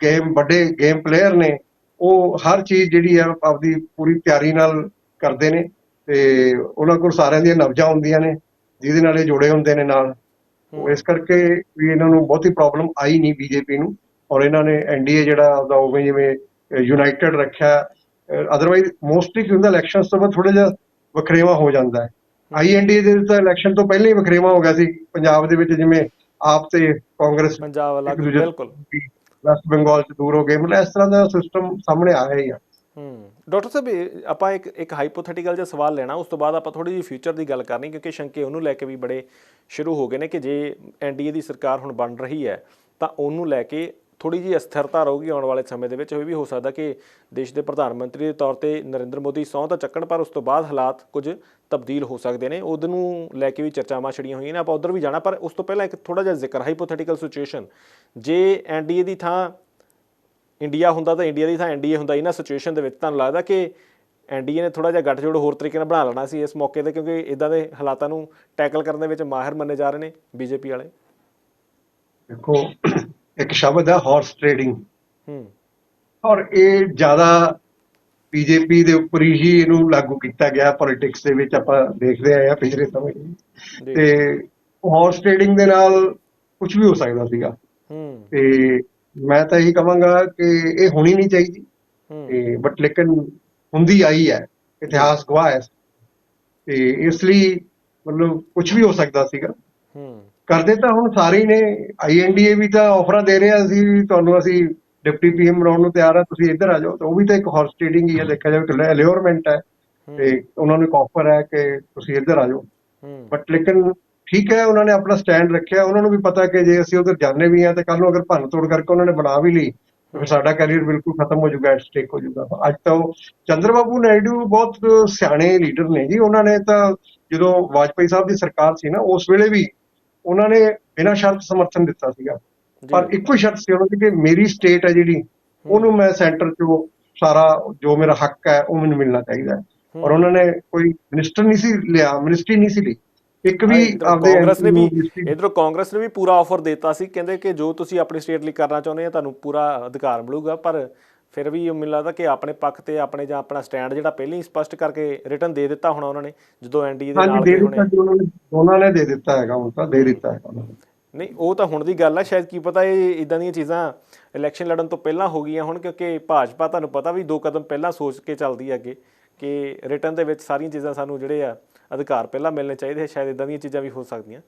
ਗੇਮ ਵੱਡੇ ਗੇਮ ਪਲੇਅਰ ਨੇ ਉਹ ਹਰ ਚੀਜ਼ ਜਿਹੜੀ ਹੈ ਆਪਦੀ ਪੂਰੀ ਤਿਆਰੀ ਨਾਲ ਕਰਦੇ ਨੇ ਤੇ ਉਹਨਾਂ ਕੋਲ ਸਾਰਿਆਂ ਦੀਆਂ ਨਬਜਾਂ ਹੁੰਦੀਆਂ ਨੇ ਜਿਹਦੇ ਨਾਲ ਇਹ ਜੁੜੇ ਹੁੰਦੇ ਨੇ ਨਾਲ। ਉਹ ਇਸ ਕਰਕੇ ਵੀ ਇਹਨਾਂ ਨੂੰ ਬਹੁਤੀ ਪ੍ਰੋਬਲਮ ਆਈ ਨਹੀਂ ਬੀਜੇਪੀ ਨੂੰ। ਔਰ ਇਹਨਾਂ ਨੇ ਐਨਡੀਏ ਜਿਹੜਾ ਉਹਦਾ ਉਵੇਂ ਜਿਵੇਂ ਯੂਨਾਈਟਿਡ ਰੱਖਿਆ। ਅਦਰਵਾਈਜ਼ ਮੋਸਟਲੀ ਕੀ ਹੁੰਦਾ ਇਲੈਕਸ਼ਨਸ ਤੋਂ ਬਾਅਦ ਥੋੜਾ ਜਿਹਾ ਵਖਰੇਵਾ ਹੋ ਜਾਂਦਾ ਹੈ। ਆਈਐਨਡੀਏ ਦੇ ਤਾਂ ਇਲੈਕਸ਼ਨ ਤੋਂ ਪਹਿਲਾਂ ਹੀ ਵਖਰੇਵਾ ਹੋ ਗਿਆ ਸੀ। ਪੰਜਾਬ ਦੇ ਵਿੱਚ ਜਿਵੇਂ ਆਪ ਤੇ ਕਾਂਗਰਸ ਪੰਜਾਬ ਅਲੱਗ ਬਿਲਕੁਲ। ਵੈਸਟ ਬੰਗਾਲ ਚ ਦੂਰ ਹੋ ਗਏ। ਮਤਲਬ ਇਸ ਤਰ੍ਹਾਂ ਦਾ ਸਿਸਟਮ ਸਾਹਮਣੇ ਆਇਆ ਹੀ ਆ। ਹੂੰ। ਡਾਕਟਰ ਸਾਹਿਬ ਆਪਾਂ ਇੱਕ ਇੱਕ ਹਾਈਪੋਥੈਟੀਕਲ ਜਿਹਾ ਸਵਾਲ ਲੈਣਾ, ਉਸ ਤੋਂ ਬਾਅਦ ਆਪਾਂ ਥੋੜੀ ਜਿਹੀ ਫਿਊਚਰ ਦੀ ਗੱਲ ਕਰਨੀ, ਕਿਉਂਕਿ ਸ਼ੰਕੇ ਉਹਨੂੰ ਲੈ ਕੇ ਵੀ ਬੜੇ ਸ਼ੁਰੂ ਹੋ ਗਏ ਨੇ ਕਿ ਜੇ ਐਨਡੀਏ ਦੀ ਸਰਕਾਰ ਹੁਣ ਬਣ ਰਹੀ ਹੈ, ਤਾਂ ਉਹਨੂੰ ਲੈ ਕੇ ਥੋੜੀ ਜਿਹੀ ਅਸਥਿਰਤਾ ਰਹੂਗੀ ਆਉਣ ਵਾਲੇ ਸਮੇਂ ਦੇ ਵਿੱਚ। ਇਹ ਵੀ ਹੋ ਸਕਦਾ ਕਿ ਦੇਸ਼ ਦੇ ਪ੍ਰਧਾਨ ਮੰਤਰੀ ਦੇ ਤੌਰ ਤੇ ਨਰਿੰਦਰ ਮੋਦੀ ਸਹੁੰ ਤਾਂ ਚੱਕਣ, ਪਰ ਉਸ ਤੋਂ ਬਾਅਦ ਹਾਲਾਤ ਕੁਝ ਤਬਦੀਲ ਹੋ ਸਕਦੇ ਨੇ। ਉਹਦ ਨੂੰ ਲੈ ਕੇ ਵੀ ਚਰਚਾਵਾਂ ਛੜੀਆਂ ਹੋਈਆਂ ਨੇ, ਆਪਾਂ ਉਧਰ ਵੀ ਜਾਣਾ, ਪਰ ਉਸ ਤੋਂ ਪਹਿਲਾਂ ਇੱਕ ਥੋੜਾ ਜਿਹਾ ਜ਼ਿਕਰ ਹਾਈਪੋਥੈਟੀਕਲ ਸਿਚੁਏਸ਼ਨ ਜੇ ਐਨਡੀਏ ਦੀ ਥਾਂ ਇੰਡੀਆ ਹੁੰਦਾ ਤਾਂ ਇੰਡੀਆ ਦੀ ਥਾਂ ਐਨਡੀਏ ਹੁੰਦਾ ਇਹਨਾਂ ਸਿਚੁਏਸ਼ਨ ਦੇ ਵਿੱਚ ਤੁਹਾਨੂੰ ਲੱਗਦਾ ਕਿ ਐਨਡੀਏ ਨੇ ਥੋੜਾ ਜਿਹਾ ਗੱਠਜੋੜ ਹੋਰ ਤਰੀਕੇ ਨਾਲ ਬਣਾ ਲੈਣਾ ਸੀ ਇਸ ਮੌਕੇ ਤੇ ਕਿਉਂਕਿ ਇਦਾਂ ਦੇ ਹਾਲਾਤਾਂ ਨੂੰ ਟੈਕਲ ਕਰਨ ਦੇ ਵਿੱਚ ਮਾਹਿਰ ਮੰਨੇ ਜਾ ਰਹੇ ਨੇ ਬੀਜੇਪੀ ਵਾਲੇ? ਦੇਖੋ ਇੱਕ ਸ਼ਬਦ ਹੈ ਹਾਰਸ ਟ੍ਰੇਡਿੰਗ ਹੂੰ। ਔਰ ਇਹ ਜ਼ਿਆਦਾ ਬੀਜੇਪੀ ਦੇ ਉੱਪਰ ਹੀ ਇਹਨੂੰ ਲਾਗੂ ਕੀਤਾ ਗਿਆ ਪੋਲਿਟਿਕਸ ਦੇ ਵਿੱਚ ਆਪਾਂ ਦੇਖਦੇ ਆਏ ਆ ਪਿਛਲੇ ਸਮੇਂ ਤੇ ਹਾਰਸ ਟ੍ਰੇਡਿੰਗ ਦੇ ਨਾਲ ਕੁਝ ਵੀ ਹੋ ਸਕਦਾ ਸੀਗਾ। ਹੂੰ। ਤੇ ਮੈਂ ਤਾਂ ਇਹੀ ਕਹਾਂਗਾ ਕਿ ਇਹ ਹੋਣੀ ਨਹੀਂ ਚਾਹੀਦੀ। ਤੇ ਬਟ ਲੇਕਿਨ ਹੁੰਦੀ ਆਈ ਹੈ ਇਤਿਹਾਸ ਗਵਾਹ ਹੈ। ਤੇ ਇਸ ਲਈ ਮਤਲਬ ਕੁਝ ਵੀ ਹੋ ਸਕਦਾ ਸੀਗਾ। ਹੂੰ। ਕਰਦੇ ਤਾਂ ਹੁਣ ਸਾਰੇ ਹੀ ਨੇ ਆਈਐਨਡੀਏ ਵੀ ਤਾਂ ਆਫਰਾਂ ਦੇ ਰਿਹਾ ਸੀ ਵੀ ਤੁਹਾਨੂੰ ਅਸੀਂ ਡਿਪਟੀ ਪੀਐਮ ਬਣਾਉਣ ਨੂੰ ਤਿਆਰ ਆ ਤੁਸੀਂ ਇੱਧਰ ਆ ਜਾਓ। ਤਾਂ ਉਹ ਵੀ ਤਾਂ ਇੱਕ ਹਾਰਸ ਟ੍ਰੇਡਿੰਗ ਹੀ ਹੈ ਦੇਖਿਆ ਜਾਵੇ ਕਿ ਅਲਿਓਰਮੈਂਟ ਹੈ। ਤੇ ਉਹਨਾਂ ਨੂੰ ਇੱਕ ਆਫਰ ਹੈ ਕਿ ਤੁਸੀਂ ਇੱਧਰ ਆ ਜਾਓ। ਬਟ ਲੇਕਿਨ ਠੀਕ ਹੈ ਉਹਨਾਂ ਨੇ ਆਪਣਾ ਸਟੈਂਡ ਰੱਖਿਆ। ਉਹਨਾਂ ਨੂੰ ਵੀ ਪਤਾ ਕਿ ਜੇ ਅਸੀਂ ਉਧਰ ਜਾਂਦੇ ਵੀ ਆ ਤੇ ਕੱਲ ਨੂੰ ਅਗਰ ਭੰਨ ਤੋੜ ਕਰਕੇ ਉਹਨਾਂ ਨੇ ਬਣਾ ਵੀ ਲਈ ਤਾਂ ਫਿਰ ਸਾਡਾ ਕੈਰੀਅਰ ਬਿਲਕੁਲ ਖਤਮ ਹੋ ਜਾਊਗਾ ਐਟ ਸਟੇਕ ਹੋ ਜਾਊਗਾ। ਅੱਜ ਤਾਂ ਉਹ ਚੰਦਰਬਾਬੂ ਨਾਇਡੂ ਬਹੁਤ ਸਿਆਣੇ ਲੀਡਰ ਨੇ ਜੀ। ਉਹਨਾਂ ਨੇ ਤਾਂ ਜਦੋਂ ਵਾਜਪਾਈ ਸਾਹਿਬ ਦੀ ਸਰਕਾਰ ਸੀ ਨਾ ਉਸ ਵੇਲੇ ਵੀ ਉਹਨਾਂ ਨੇ ਬਿਨਾਂ ਸ਼ਰਤ ਸਮਰਥਨ ਦਿੱਤਾ ਸੀਗਾ। ਪਰ ਇੱਕੋ ਸ਼ਰਤ ਸੀ ਉਹਨਾਂ ਦੀ ਕਿ ਮੇਰੀ ਸਟੇਟ ਹੈ ਜਿਹੜੀ ਉਹਨੂੰ ਮੈਂ ਸੈਂਟਰ 'ਚੋਂ ਸਾਰਾ ਜੋ ਮੇਰਾ ਹੱਕ ਹੈ ਉਹ ਮੈਨੂੰ ਮਿਲਣਾ ਚਾਹੀਦਾ ਔਰ ਉਹਨਾਂ ਨੇ ਕੋਈ ਮਿਨਿਸਟਰ ਨਹੀਂ ਸੀ ਲਿਆ ਮਿਨਿਸਟਰੀ ਨਹੀਂ ਸੀ ਲਈ। ਇੱਕ ਵੀ ਆਪਦੇ ਕਾਂਗਰਸ ਨੇ ਵੀ ਇਧਰੋਂ ਕਾਂਗਰਸ ਨੇ ਵੀ ਪੂਰਾ ਆਫਰ ਦਿੱਤਾ ਸੀ। ਕਹਿੰਦੇ ਕਿ ਜੋ ਤੁਸੀਂ ਆਪਣੀ ਸਟੇਟ ਲਈ ਕਰਨਾ ਚਾਹੁੰਦੇ ਆ ਤੁਹਾਨੂੰ ਪੂਰਾ ਅਧਿਕਾਰ ਮਿਲੂਗਾ। ਪਰ ਫਿਰ ਵੀ ਮੈਨੂੰ ਲੱਗਦਾ ਕਿ ਆਪਣੇ ਪੱਖ ਤੇ ਆਪਣੇ ਜਾਂ ਆਪਣਾ ਸਟੈਂਡ ਜਿਹੜਾ ਪਹਿਲਾਂ ਹੀ ਸਪਸ਼ਟ ਕਰਕੇ ਰਿਟਰਨ ਦੇ ਦਿੱਤਾ ਹੋਣਾ ਉਹਨਾਂ ਨੇ ਜਦੋਂ ਐਨਡੀਏ ਦੇ ਨਾਲ ਦੇ ਗਏ ਹੋਣੇ। ਉਹਨਾਂ ਨੇ ਦੋਨਾਂ ਨੇ ਦੇ ਦਿੱਤਾ ਹੈਗਾ ਹੁਣ ਤਾਂ ਦੇ ਦਿੱਤਾ ਹੈਗਾ ਨਹੀਂ ਉਹ ਤਾਂ ਹੁਣ ਦੀ ਗੱਲ ਆ। ਸ਼ਾਇਦ ਕੀ ਪਤਾ ਇਹ ਇਦਾਂ ਦੀਆਂ ਚੀਜ਼ਾਂ ਇਲੈਕਸ਼ਨ ਲੜਨ ਤੋਂ ਪਹਿਲਾਂ ਹੋ ਗਈਆਂ ਹੁਣ ਕਿਉਂਕਿ ਭਾਜਪਾ ਤੁਹਾਨੂੰ ਪਤਾ ਵੀ ਦੋ ਕਦਮ ਪਹਿਲਾਂ ਸੋਚ ਕੇ ਚੱਲਦੀ ਹੈ ਅੱਗੇ ਕਿ ਰਿਟਰਨ ਦੇ ਵਿੱਚ ਸਾਰੀਆਂ ਚੀਜ਼ਾਂ ਸਾਨੂੰ ਜਿਹੜੇ ਆ ਅਧਿਕਾਰ ਪਹਿਲਾਂ ਮਿਲਣੇ ਚਾਹੀਦੇ ਸ਼ਾਇਦ ਇਦਾਂ ਦੀਆਂ ਚੀਜ਼ਾਂ ਵੀ ਹੋ ਸਕਦੀਆਂ।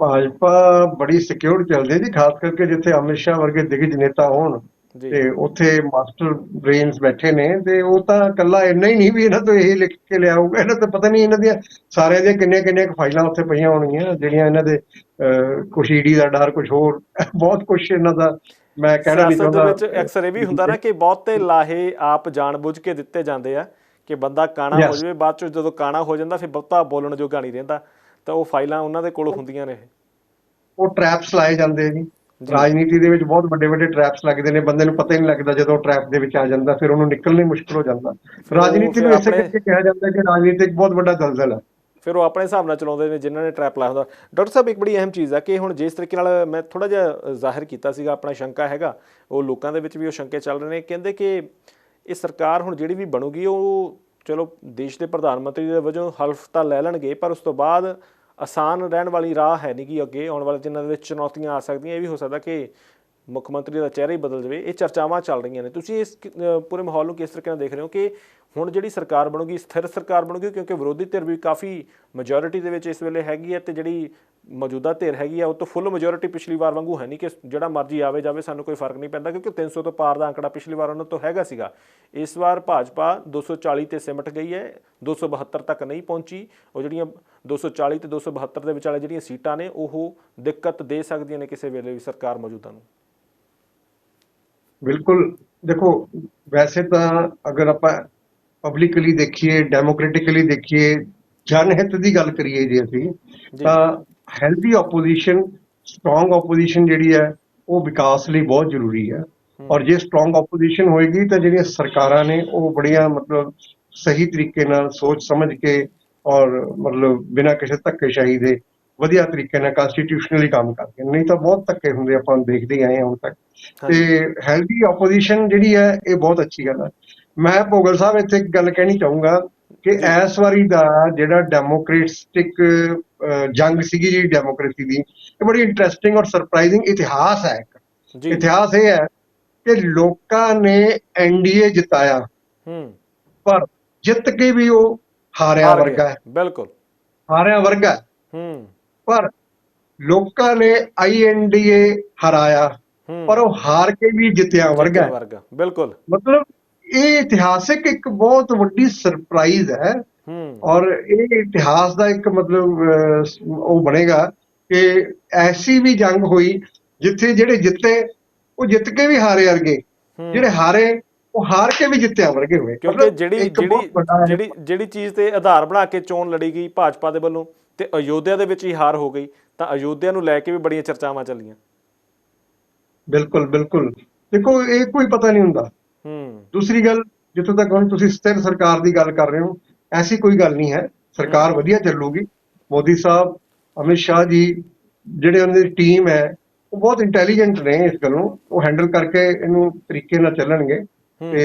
ਭਾਜਪਾ ਬੜੀ ਸਿਕਿਉਰ ਚੱਲਦੀ ਜੀ ਖਾਸ ਕਰਕੇ ਜਿੱਥੇ ਅਮਿਤ ਸ਼ਾਹ ਵਰਗੇ ਦਿਗਜ ਨੇਤਾ ਹੋਣ ਤੇ ਉੱਥੇ ਮਾਸਟਰ ਬ੍ਰੇਨਸ ਬੈਠੇ ਨੇ ਤੇ ਉਹ ਤਾਂ ਕੱਲਾ ਇੰਨਾ ਹੀ ਨਹੀਂ ਵੀ ਇਹਨਾਂ ਤੋਂ ਇਹ ਲਿਖ ਕੇ ਲਿਆਊਗਾ ਇਹਨਾਂ ਤੋਂ ਪਤਾ ਨਹੀਂ ਇਹਨਾਂ ਦੀਆਂ ਸਾਰਿਆਂ ਦੀਆਂ ਕਿੰਨੀਆਂ ਕਿੰਨੀਆਂ ਕੁ ਫਾਈਲਾਂ ਉੱਥੇ ਪਈਆਂ ਹੋਣਗੀਆਂ ਜਿਹੜੀਆਂ ਇਹਨਾਂ ਦੇ ਕੁਛ ਈਡੀ ਦਾ ਡਰ ਕੁਝ ਹੋਰ ਬਹੁਤ ਕੁਝ ਇਹਨਾਂ ਦਾ ਮੈਂ ਕਹਿਣਾ ਨਹੀਂ ਸਿਆਸਤ ਦੇ ਚਾਹੁੰਦਾ। ਵਿੱਚ ਅਕਸਰ ਇਹ ਵੀ ਹੁੰਦਾ ਨਾ ਕਿ ਬਹੁਤੇ ਲਾਹੇ ਆਪ ਜਾਣਬੁੱਝ ਕੇ ਦਿੱਤੇ ਜਾਂਦੇ ਆ। ਕਿ ਬੰਦਾ ਕਾਣਾ ਹੋ. ਜਾਵੇ ਬਾਅਦ ਚ ਜਦੋਂ ਕਾਣਾ ਹੋ ਜਾਂਦਾ ਫਿਰ ਬਹੁਤਾ ਬੋਲਣ ਜੋਗਾ ਨਹੀਂ ਰਹਿੰਦਾ। ਤਾਂ ਉਹ ਫਾਈਲਾਂ ਉਹਨਾਂ ਦੇ ਕੋਲ ਹੁੰਦੀਆਂ ਨੇ ਉਹ ਟ੍ਰੈਪਸ ਲਾਏ ਜਾਂਦੇ ਜੀ। ਰਾਜਨੀਤੀ ਦੇ ਵਿੱਚ ਬਹੁਤ ਵੱਡੇ ਵੱਡੇ ਟ੍ਰੈਪਸ ਲੱਗਦੇ ਨੇ ਬੰਦੇ ਨੂੰ ਪਤਾ ਹੀ ਨਹੀਂ ਲੱਗਦਾ ਜਦੋਂ ਟ੍ਰੈਪ ਦੇ ਵਿੱਚ ਆ ਜਾਂਦਾ ਫਿਰ ਉਹਨੂੰ ਨਿਕਲਣਾ ਮੁਸ਼ਕਲ ਹੋ ਜਾਂਦਾ। ਰਾਜਨੀਤੀ ਨੂੰ ਇਸੇ ਕਰਕੇ ਕਿਹਾ ਜਾਂਦਾ ਕਿ ਰਾਜਨੀਤੀ ਇੱਕ ਬਹੁਤ ਵੱਡਾ ਦਲਦਲ ਹੈ ਫਿਰ ਉਹ ਆਪਣੇ ਹਿਸਾਬ ਨਾਲ ਚਲਾਉਂਦੇ ਨੇ ਜਿਨ੍ਹਾਂ ਨੇ ਟ੍ਰੈਪ ਲਾਇਆ ਹੁੰਦਾ। ਡਾਕਟਰ ਸਾਹਿਬ ਇੱਕ ਬੜੀ ਅਹਿਮ ਚੀਜ਼ ਆ ਕਿ ਹੁਣ ਜਿਸ ਤਰੀਕੇ ਨਾਲ ਮੈਂ ਥੋੜਾ ਜਿਹਾ ਜ਼ਾਹਿਰ ਕੀਤਾ ਸੀਗਾ ਆਪਣਾ ਸ਼ੰਕਾ ਹੈਗਾ ਉਹ ਲੋਕਾਂ ਦੇ ਵਿੱਚ ਵੀ ਉਹ ਸ਼ੰਕੇ ਚੱਲ ਰਹੇ ਨੇ। ਕਹਿੰਦੇ ਕਿ ਇਹ ਸਰਕਾਰ ਹੁਣ ਜਿਹੜੀ ਵੀ ਬਣੂਗੀ, ਉਹ ਚਲੋ ਦੇਸ਼ ਦੇ ਪ੍ਰਧਾਨ ਮੰਤਰੀ ਦੇ ਵਜੋਂ ਹਲਫ ਤਾਂ ਲੈ ਲੈਣਗੇ, ਪਰ ਉਸ ਤੋਂ ਬਾਅਦ ਆਸਾਨ ਰਹਿਣ ਵਾਲੀ ਰਾਹ ਹੈ ਨਹੀਂ ਕਿ ਅੱਗੇ ਆਉਣ ਵਾਲੇ ਦਿਨਾਂ ਦੇ ਵਿੱਚ ਚੁਣੌਤੀਆਂ ਆ ਸਕਦੀਆਂ। ਇਹ ਵੀ ਹੋ ਸਕਦਾ ਕਿ ਮੁੱਖ ਮੰਤਰੀ ਦਾ ਚਿਹਰਾ ਹੀ ਬਦਲ ਜਾਵੇ। ਇਹ ਚਰਚਾਵਾਂ ਚੱਲ ਰਹੀਆਂ ਨੇ। ਤੁਸੀਂ ਇਸ ਪੂਰੇ ਮਾਹੌਲ ਨੂੰ ਕਿਸ ਤਰੀਕੇ ਨਾਲ ਦੇਖ ਰਹੇ ਹੋ ਕਿ ਹੁਣ ਜਿਹੜੀ ਸਰਕਾਰ ਬਣੂਗੀ, ਸਥਿਰ ਸਰਕਾਰ ਬਣੂਗੀ, ਕਿਉਂਕਿ ਵਿਰੋਧੀ ਧਿਰ ਵੀ ਕਾਫੀ ਮੈਜੋਰਿਟੀ ਦੇ ਵਿੱਚ ਇਸ ਵੇਲੇ ਹੈਗੀ ਹੈ ਤੇ ਜਿਹੜੀ ਮੌਜੂਦਾ ਧਿਰ ਹੈਗੀ ਆ, ਉਹ ਤੋਂ ਫੁੱਲ ਮੈਜੋਰਿਟੀ ਪਿਛਲੀ ਵਾਰ ਵਾਂਗੂ ਹੈ ਨਹੀਂ ਕਿ ਜਿਹੜਾ ਮਰਜ਼ੀ ਆਵੇ ਜਾਵੇ, ਸਾਨੂੰ ਕੋਈ ਫ਼ਰਕ ਨਹੀਂ ਪੈਂਦਾ, ਕਿਉਂਕਿ 300 ਤੋਂ ਪਾਰ ਦਾ ਅੰਕੜਾ ਪਿਛਲੀ ਵਾਰ ਉਹਨਾਂ ਤੋਂ ਹੈਗਾ ਸੀਗਾ। ਇਸ ਵਾਰ ਭਾਜਪਾ 240 ਤੇ ਸਿਮਟ ਗਈ ਹੈ 272 ਤੱਕ ਨਹੀਂ ਪਹੁੰਚੀ। ਉਹ ਜਿਹੜੀਆਂ 240 ਤੇ 272 ਦੇ ਵਿਚਾਲੇ ਜਿਹੜੀਆਂ ਸੀਟਾਂ ਨੇ, ਉਹ ਦਿੱਕਤ ਦੇ ਸਕਦੀਆਂ ਨੇ ਕਿਸੇ ਵੇਲੇ ਵੀ ਸਰਕਾਰ ਮੌਜੂਦਾ ਨੂੰ। ਬਿਲਕੁਲ। ਦੇਖੋ, ਵੈਸੇ ਤਾਂ ਅਗਰ ਆਪਾਂ ਪਬਲਿਕਲੀ ਦੇਖੀਏ ਡੈਮੋਕ੍ਰੈਟਿਕਲੀ ਦੇਖੀਏ, ਜਨਹਿਤ ਦੀ ਗੱਲ ਕਰੀਏ ਜੇ ਅਸੀਂ, ਤਾਂ ਹੈਲਦੀ ਆਪੋਜੀਸ਼ਨ ਸਟਰੋਂਗ ਆਪੋਜੀਸ਼ਨ ਜਿਹੜੀ ਹੈ ਉਹ ਵਿਕਾਸ ਲਈ ਬਹੁਤ ਜ਼ਰੂਰੀ ਹੈ। ਔਰ ਜੇ ਸਟਰੋਂਗ ਆਪੋਜੀਸ਼ਨ ਹੋਏਗੀ ਤਾਂ ਜਿਹੜੀਆਂ ਸਰਕਾਰਾਂ ਨੇ ਉਹ ਬੜੀਆਂ ਮਤਲਬ ਸਹੀ ਤਰੀਕੇ ਨਾਲ ਸੋਚ ਸਮਝ ਕੇ ਔਰ ਮਤਲਬ ਬਿਨਾਂ ਕਿਸੇ ਧੱਕੇਸ਼ਾਹੀ ਦੇ ਵਧੀਆ ਤਰੀਕੇ ਨਾਲ ਕਨਸਟੀਟਿਊਸ਼ਨਲੀ ਕੰਮ ਕਰਦੀਆਂ ਨਹੀਂ ਤਾਂ ਬਹੁਤ ਧੱਕੇ ਹੁੰਦੇ ਆਪਾਂ ਦੇਖਦੇ ਆਏ ਹਾਂ ਹੁਣ ਤੱਕ। ਤੇ ਹੈਲਦੀ ਆਪੋਜੀਸ਼ਨ ਜਿਹੜੀ ਹੈ ਇਹ ਬਹੁਤ ਅੱਛੀ ਗੱਲ ਹੈ। ਮੈਂ ਭੋਗਲ ਸਾਹਿਬ ਇੱਥੇ ਇੱਕ ਗੱਲ ਕਹਿਣੀ ਚਾਹੂੰਗਾ ਕਿ ਇਸ ਵਾਰੀ ਦਾ ਜਿਹੜਾ ਡੈਮੋਕ੍ਰੇਟਿਕ ਜੰਗ ਸੀਗੀ ਜਿਹੜੀ ਡੈਮੋਕ੍ਰੇਸੀ ਦੀ ਇਹ ਬੜੀ ਇੰਟਰਸਟਿੰਗ ਔਰ ਸਰਪ੍ਰਾਈਜ਼ਿੰਗ ਇਤਿਹਾਸ ਹੈ ਇਤਿਹਾਸ ਇਹ ਹੈ ਕਿ ਲੋਕਾਂ ਨੇ ਐਨਡੀਏ ਜਿਤਾਇਆ। ਹੂੰ। ਪਰ ਜਿੱਤ ਕੇ ਵੀ ਉਹ ਹਾਰਿਆ ਹਾਰ ਵਰਗਾ। ਹੈ। ਬਿਲਕੁਲ। ਹਾਰਿਆ ਵਰਗਾ ਹੈ। ਪਰ ਲੋਕਾਂ ਨੇ ਆਈਐਨਡੀਏ ਹਰਾਇਆ। ਪਰ ਉਹ ਹਾਰ ਕੇ ਵੀ ਜਿੱਤਿਆ ਵਰਗਾ ਹੈ। ਵਰਗਾ। ਬਿਲਕੁਲ। ਮਤਲਬ ਇਹ ਇਤਿਹਾਸਿਕ ਇੱਕ ਬਹੁਤ ਵੱਡੀ ਸਰਪ੍ਰਾਈਜ਼ ਹੈ ਹੂੰ। ਔਰ ਇਹ ਇਤਿਹਾਸ ਦਾ ਇੱਕ ਮਤਲਬ ਉਹ ਬਣੇਗਾ ਕਿ ਐਸੀ ਵੀ ਜੰਗ ਹੋਈ ਜਿੱਥੇ ਜਿਹੜੇ ਜਿੱਤੇ ਉਹ ਜਿੱਤ ਕੇ ਵੀ ਹਾਰੇ ਵਰਗੇ। ਜਿਹੜੇ ਹਾਰੇ ਉਹ ਹਾਰ ਕੇ ਵੀ ਜਿੱਤਿਆ ਵਰਗੇ ਹੋਏ। ਕਿਉਂਕਿ ਜਿਹੜੀ ਜਿਹੜੀ ਜਿਹੜੀ ਜਿਹੜੀ ਚੀਜ਼ ਤੇ ਆਧਾਰ ਬਣਾ ਕੇ ਚੋਣ ਲੜੀ ਗਈ ਭਾਜਪਾ ਦੇ ਵੱਲੋਂ ਤੇ ਅਯੋਧਿਆ ਦੇ ਵਿੱਚ ਹੀ ਹਾਰ ਹੋ ਗਈ ਤਾਂ ਅਯੋਧਿਆ ਨੂੰ ਲੈ ਕੇ ਵੀ ਬੜੀਆਂ ਚਰਚਾਵਾਂ ਚੱਲੀਆਂ। ਬਿਲਕੁਲ ਬਿਲਕੁਲ। ਦੇਖੋ ਇਹ ਕੋਈ ਪਤਾ ਨਹੀਂ ਹੁੰਦਾ। ਹੂੰ। ਦੂਸਰੀ ਗੱਲ ਜਿੱਥੋਂ ਤੱਕ ਹੁਣ ਤੁਸੀਂ ਸਥਿਰ ਸਰਕਾਰ ਦੀ ਗੱਲ ਕਰ ਰਹੇ ਹੋ ਐਸੀ ਕੋਈ ਗੱਲ ਨਹੀਂ ਹੈ। ਸਰਕਾਰ ਵਧੀਆ ਚੱਲੂਗੀ। ਮੋਦੀ ਸਾਹਿਬ ਅਮਿਤ ਸ਼ਾਹ ਜੀ ਜਿਹੜੇ ਉਹਨਾਂ ਦੀ ਟੀਮ ਹੈ ਉਹ ਬਹੁਤ ਇੰਟੈਲੀਜੈਂਟ ਨੇ ਇਸ ਗੱਲੋਂ। ਉਹ ਹੈਂਡਲ ਕਰਕੇ ਇਹਨੂੰ ਤਰੀਕੇ ਨਾਲ ਚੱਲਣਗੇ। ਤੇ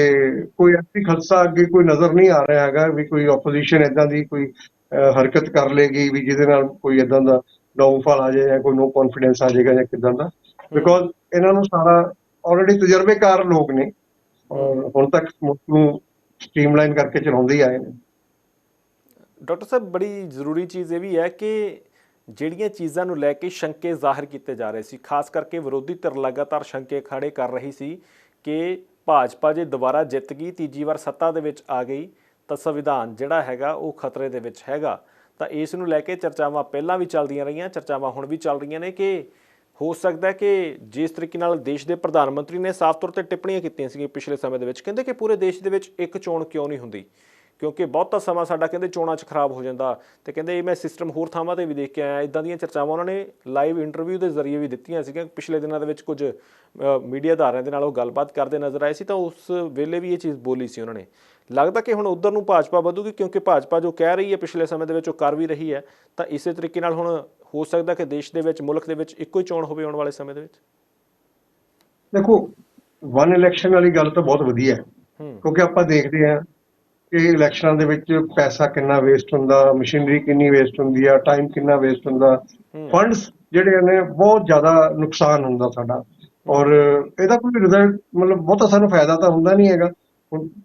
ਕੋਈ ਐਸੀ ਖਲਸਾ ਅੱਗੇ ਕੋਈ ਨਜ਼ਰ ਨਹੀਂ ਆ ਰਿਹਾ ਹੈਗਾ ਵੀ ਕੋਈ ਆਪੋਜੀਸ਼ਨ ਇਦਾਂ ਦੀ ਕੋਈ ਹਰਕਤ ਕਰ ਲੇਗੀ ਵੀ ਜਿਹਦੇ ਨਾਲ ਕੋਈ ਇਦਾਂ ਦਾ ਡਾਊਨਫਾਲ ਆ ਜਾਏ ਜਾਂ ਕੋਈ ਨੋ ਕੌਨਫੀਡੈਂਸ ਆ ਜਾਏਗਾ ਜਾਂ ਕਿਦਾਂ ਦਾ। ਬਿਕੋਜ਼ ਇਹਨਾਂ ਨੂੰ ਸਾਰਾ ਆਲਰੇਡੀ ਤਜਰਬੇਕਾਰ ਲੋਕ ਨੇ। ਔਰ ਹੁਣ ਤੱਕ ਨੂੰ ਸਟ੍ਰੀਮਲਾਈਨ ਕਰਕੇ ਚਲਾਉਂਦੇ ਹੀ ਆਏ ਨੇ। ਡਾਕਟਰ ਸਾਹਿਬ, ਬੜੀ ਜ਼ਰੂਰੀ ਚੀਜ਼ ਇਹ ਵੀ ਹੈ ਕਿ ਜਿਹੜੀਆਂ ਚੀਜ਼ਾਂ ਨੂੰ ਲੈ ਕੇ ਸ਼ੰਕੇ ਜ਼ਾਹਿਰ ਕੀਤੇ ਜਾ ਰਹੇ ਸੀ, ਖਾਸ ਕਰਕੇ ਵਿਰੋਧੀ ਧਿਰ ਲਗਾਤਾਰ ਸ਼ੰਕੇ ਖੜੇ ਕਰ ਰਹੀ ਸੀ ਕਿ ਭਾਜਪਾ ਜੇ ਦੁਬਾਰਾ ਜਿੱਤ ਗਈ, ਤੀਜੀ ਵਾਰ ਸੱਤਾ ਦੇ ਵਿੱਚ ਆ ਗਈ, ਤਾਂ ਸੰਵਿਧਾਨ ਜਿਹੜਾ ਹੈਗਾ ਉਹ ਖਤਰੇ ਦੇ ਵਿੱਚ ਹੈਗਾ। ਤਾਂ ਇਸ ਨੂੰ ਲੈ ਕੇ ਚਰਚਾਵਾਂ ਪਹਿਲਾਂ ਵੀ ਚੱਲਦੀਆਂ ਰਹੀਆਂ, ਚਰਚਾਵਾਂ ਹੁਣ ਵੀ ਚੱਲ ਰਹੀਆਂ ਨੇ ਕਿ ਹੋ ਸਕਦਾ ਕਿ ਜਿਸ ਤਰੀਕੇ ਨਾਲ ਦੇਸ਼ ਦੇ ਪ੍ਰਧਾਨ ਮੰਤਰੀ ਨੇ ਸਾਫ਼ ਤੌਰ ਤੇ ਟਿੱਪਣੀਆਂ ਕੀਤੀਆਂ ਸੀਗੀਆਂ ਪਿਛਲੇ ਸਮੇਂ ਦੇ ਵਿੱਚ, ਕਹਿੰਦੇ ਕਿ ਪੂਰੇ ਦੇਸ਼ ਦੇ ਵਿੱਚ ਇੱਕ ਚੋਣ ਕਿਉਂ ਨਹੀਂ ਹੁੰਦੀ? ਕਿਉਂਕਿ ਬਹੁਤਾ ਸਮਾਂ ਸਾਡਾ ਕਹਿੰਦੇ ਚੋਣਾਂ 'ਚ ਖਰਾਬ ਹੋ ਜਾਂਦਾ ਤੇ ਕਹਿੰਦੇ ਇਹ ਮੈਂ ਸਿਸਟਮ ਹੋਰ ਥਾਵਾਂ ਤੇ ਵੀ ਦੇਖ ਕੇ ਆਇਆ। ਇਦਾਂ ਦੀਆਂ ਚਰਚਾਵਾਂ ਉਹਨਾਂ ਨੇ ਲਾਈਵ ਇੰਟਰਵਿਊ ਦੇ ਜ਼ਰੀਏ ਵੀ ਦਿੱਤੀਆਂ ਸੀਗੀਆਂ। ਪਿਛਲੇ ਦਿਨਾਂ ਦੇ ਵਿੱਚ ਕੁਝ ਮੀਡੀਆ ਅਦਾਰਿਆਂ ਦੇ ਨਾਲ ਉਹ ਗੱਲਬਾਤ ਕਰਦੇ ਨਜ਼ਰ ਆਏ ਸੀ ਤਾਂ ਉਸ ਵੇਲੇ ਵੀ ਇਹ ਚੀਜ਼ ਬੋਲੀ ਸੀ ਉਹਨਾਂ ਨੇ। ਲੱਗਦਾ ਕਿ ਹੁਣ ਉਧਰ ਨੂੰ ਭਾਜਪਾ ਵਧੂਗੀ ਕਿਉਂਕਿ ਭਾਜਪਾ ਜੋ ਕਹਿ ਰਹੀ ਹੈ ਪਿਛਲੇ ਸਮੇਂ ਦੇ ਵਿੱਚ ਉਹ ਕਰ ਵੀ ਰਹੀ ਹੈ। ਤਾਂ ਇਸੇ ਤਰੀਕੇ ਨਾਲ ਹੁਣ ਹੋ ਸਕਦਾ ਕਿ ਦੇਸ਼ ਦੇ ਵਿੱਚ ਮੁਲਕ ਦੇ ਵਿੱਚ ਇੱਕੋ ਹੀ ਚੋਣ ਹੋਵੇ ਆਉਣ ਵਾਲੇ ਸਮੇਂ ਦੇ ਵਿੱਚ। ਦੇਖੋ ਵਨ ਇਲੈਕਸ਼ਨ ਵਾਲੀ ਗੱਲ ਤਾਂ ਬਹੁਤ ਵਧੀਆ ਹੈ। ਕਿਉਂਕਿ ਆਪਾਂ ਦੇਖਦੇ ਹਾਂ ਕਿ ਇਲੈਕਸ਼ਨਾਂ ਦੇ ਵਿੱਚ ਪੈਸਾ ਕਿੰਨਾ ਵੇਸਟ ਹੁੰਦਾ ਮਸ਼ੀਨਰੀ ਕਿੰਨੀ ਵੇਸਟ ਹੁੰਦੀ ਆ ਟਾਈਮ ਕਿੰਨਾ ਵੇਸਟ ਹੁੰਦਾ। ਫੰਡਸ ਜਿਹੜੇ ਨੇ ਬਹੁਤ ਜ਼ਿਆਦਾ ਨੁਕਸਾਨ ਹੁੰਦਾ ਸਾਡਾ। ਔਰ ਇਹਦਾ ਕੋਈ ਰਿਜ਼ਲਟ ਮਤਲਬ ਬਹੁਤਾ ਸਾਨੂੰ ਫਾਇਦਾ ਤਾਂ ਹੁੰਦਾ ਨਹੀਂ ਹੈਗਾ।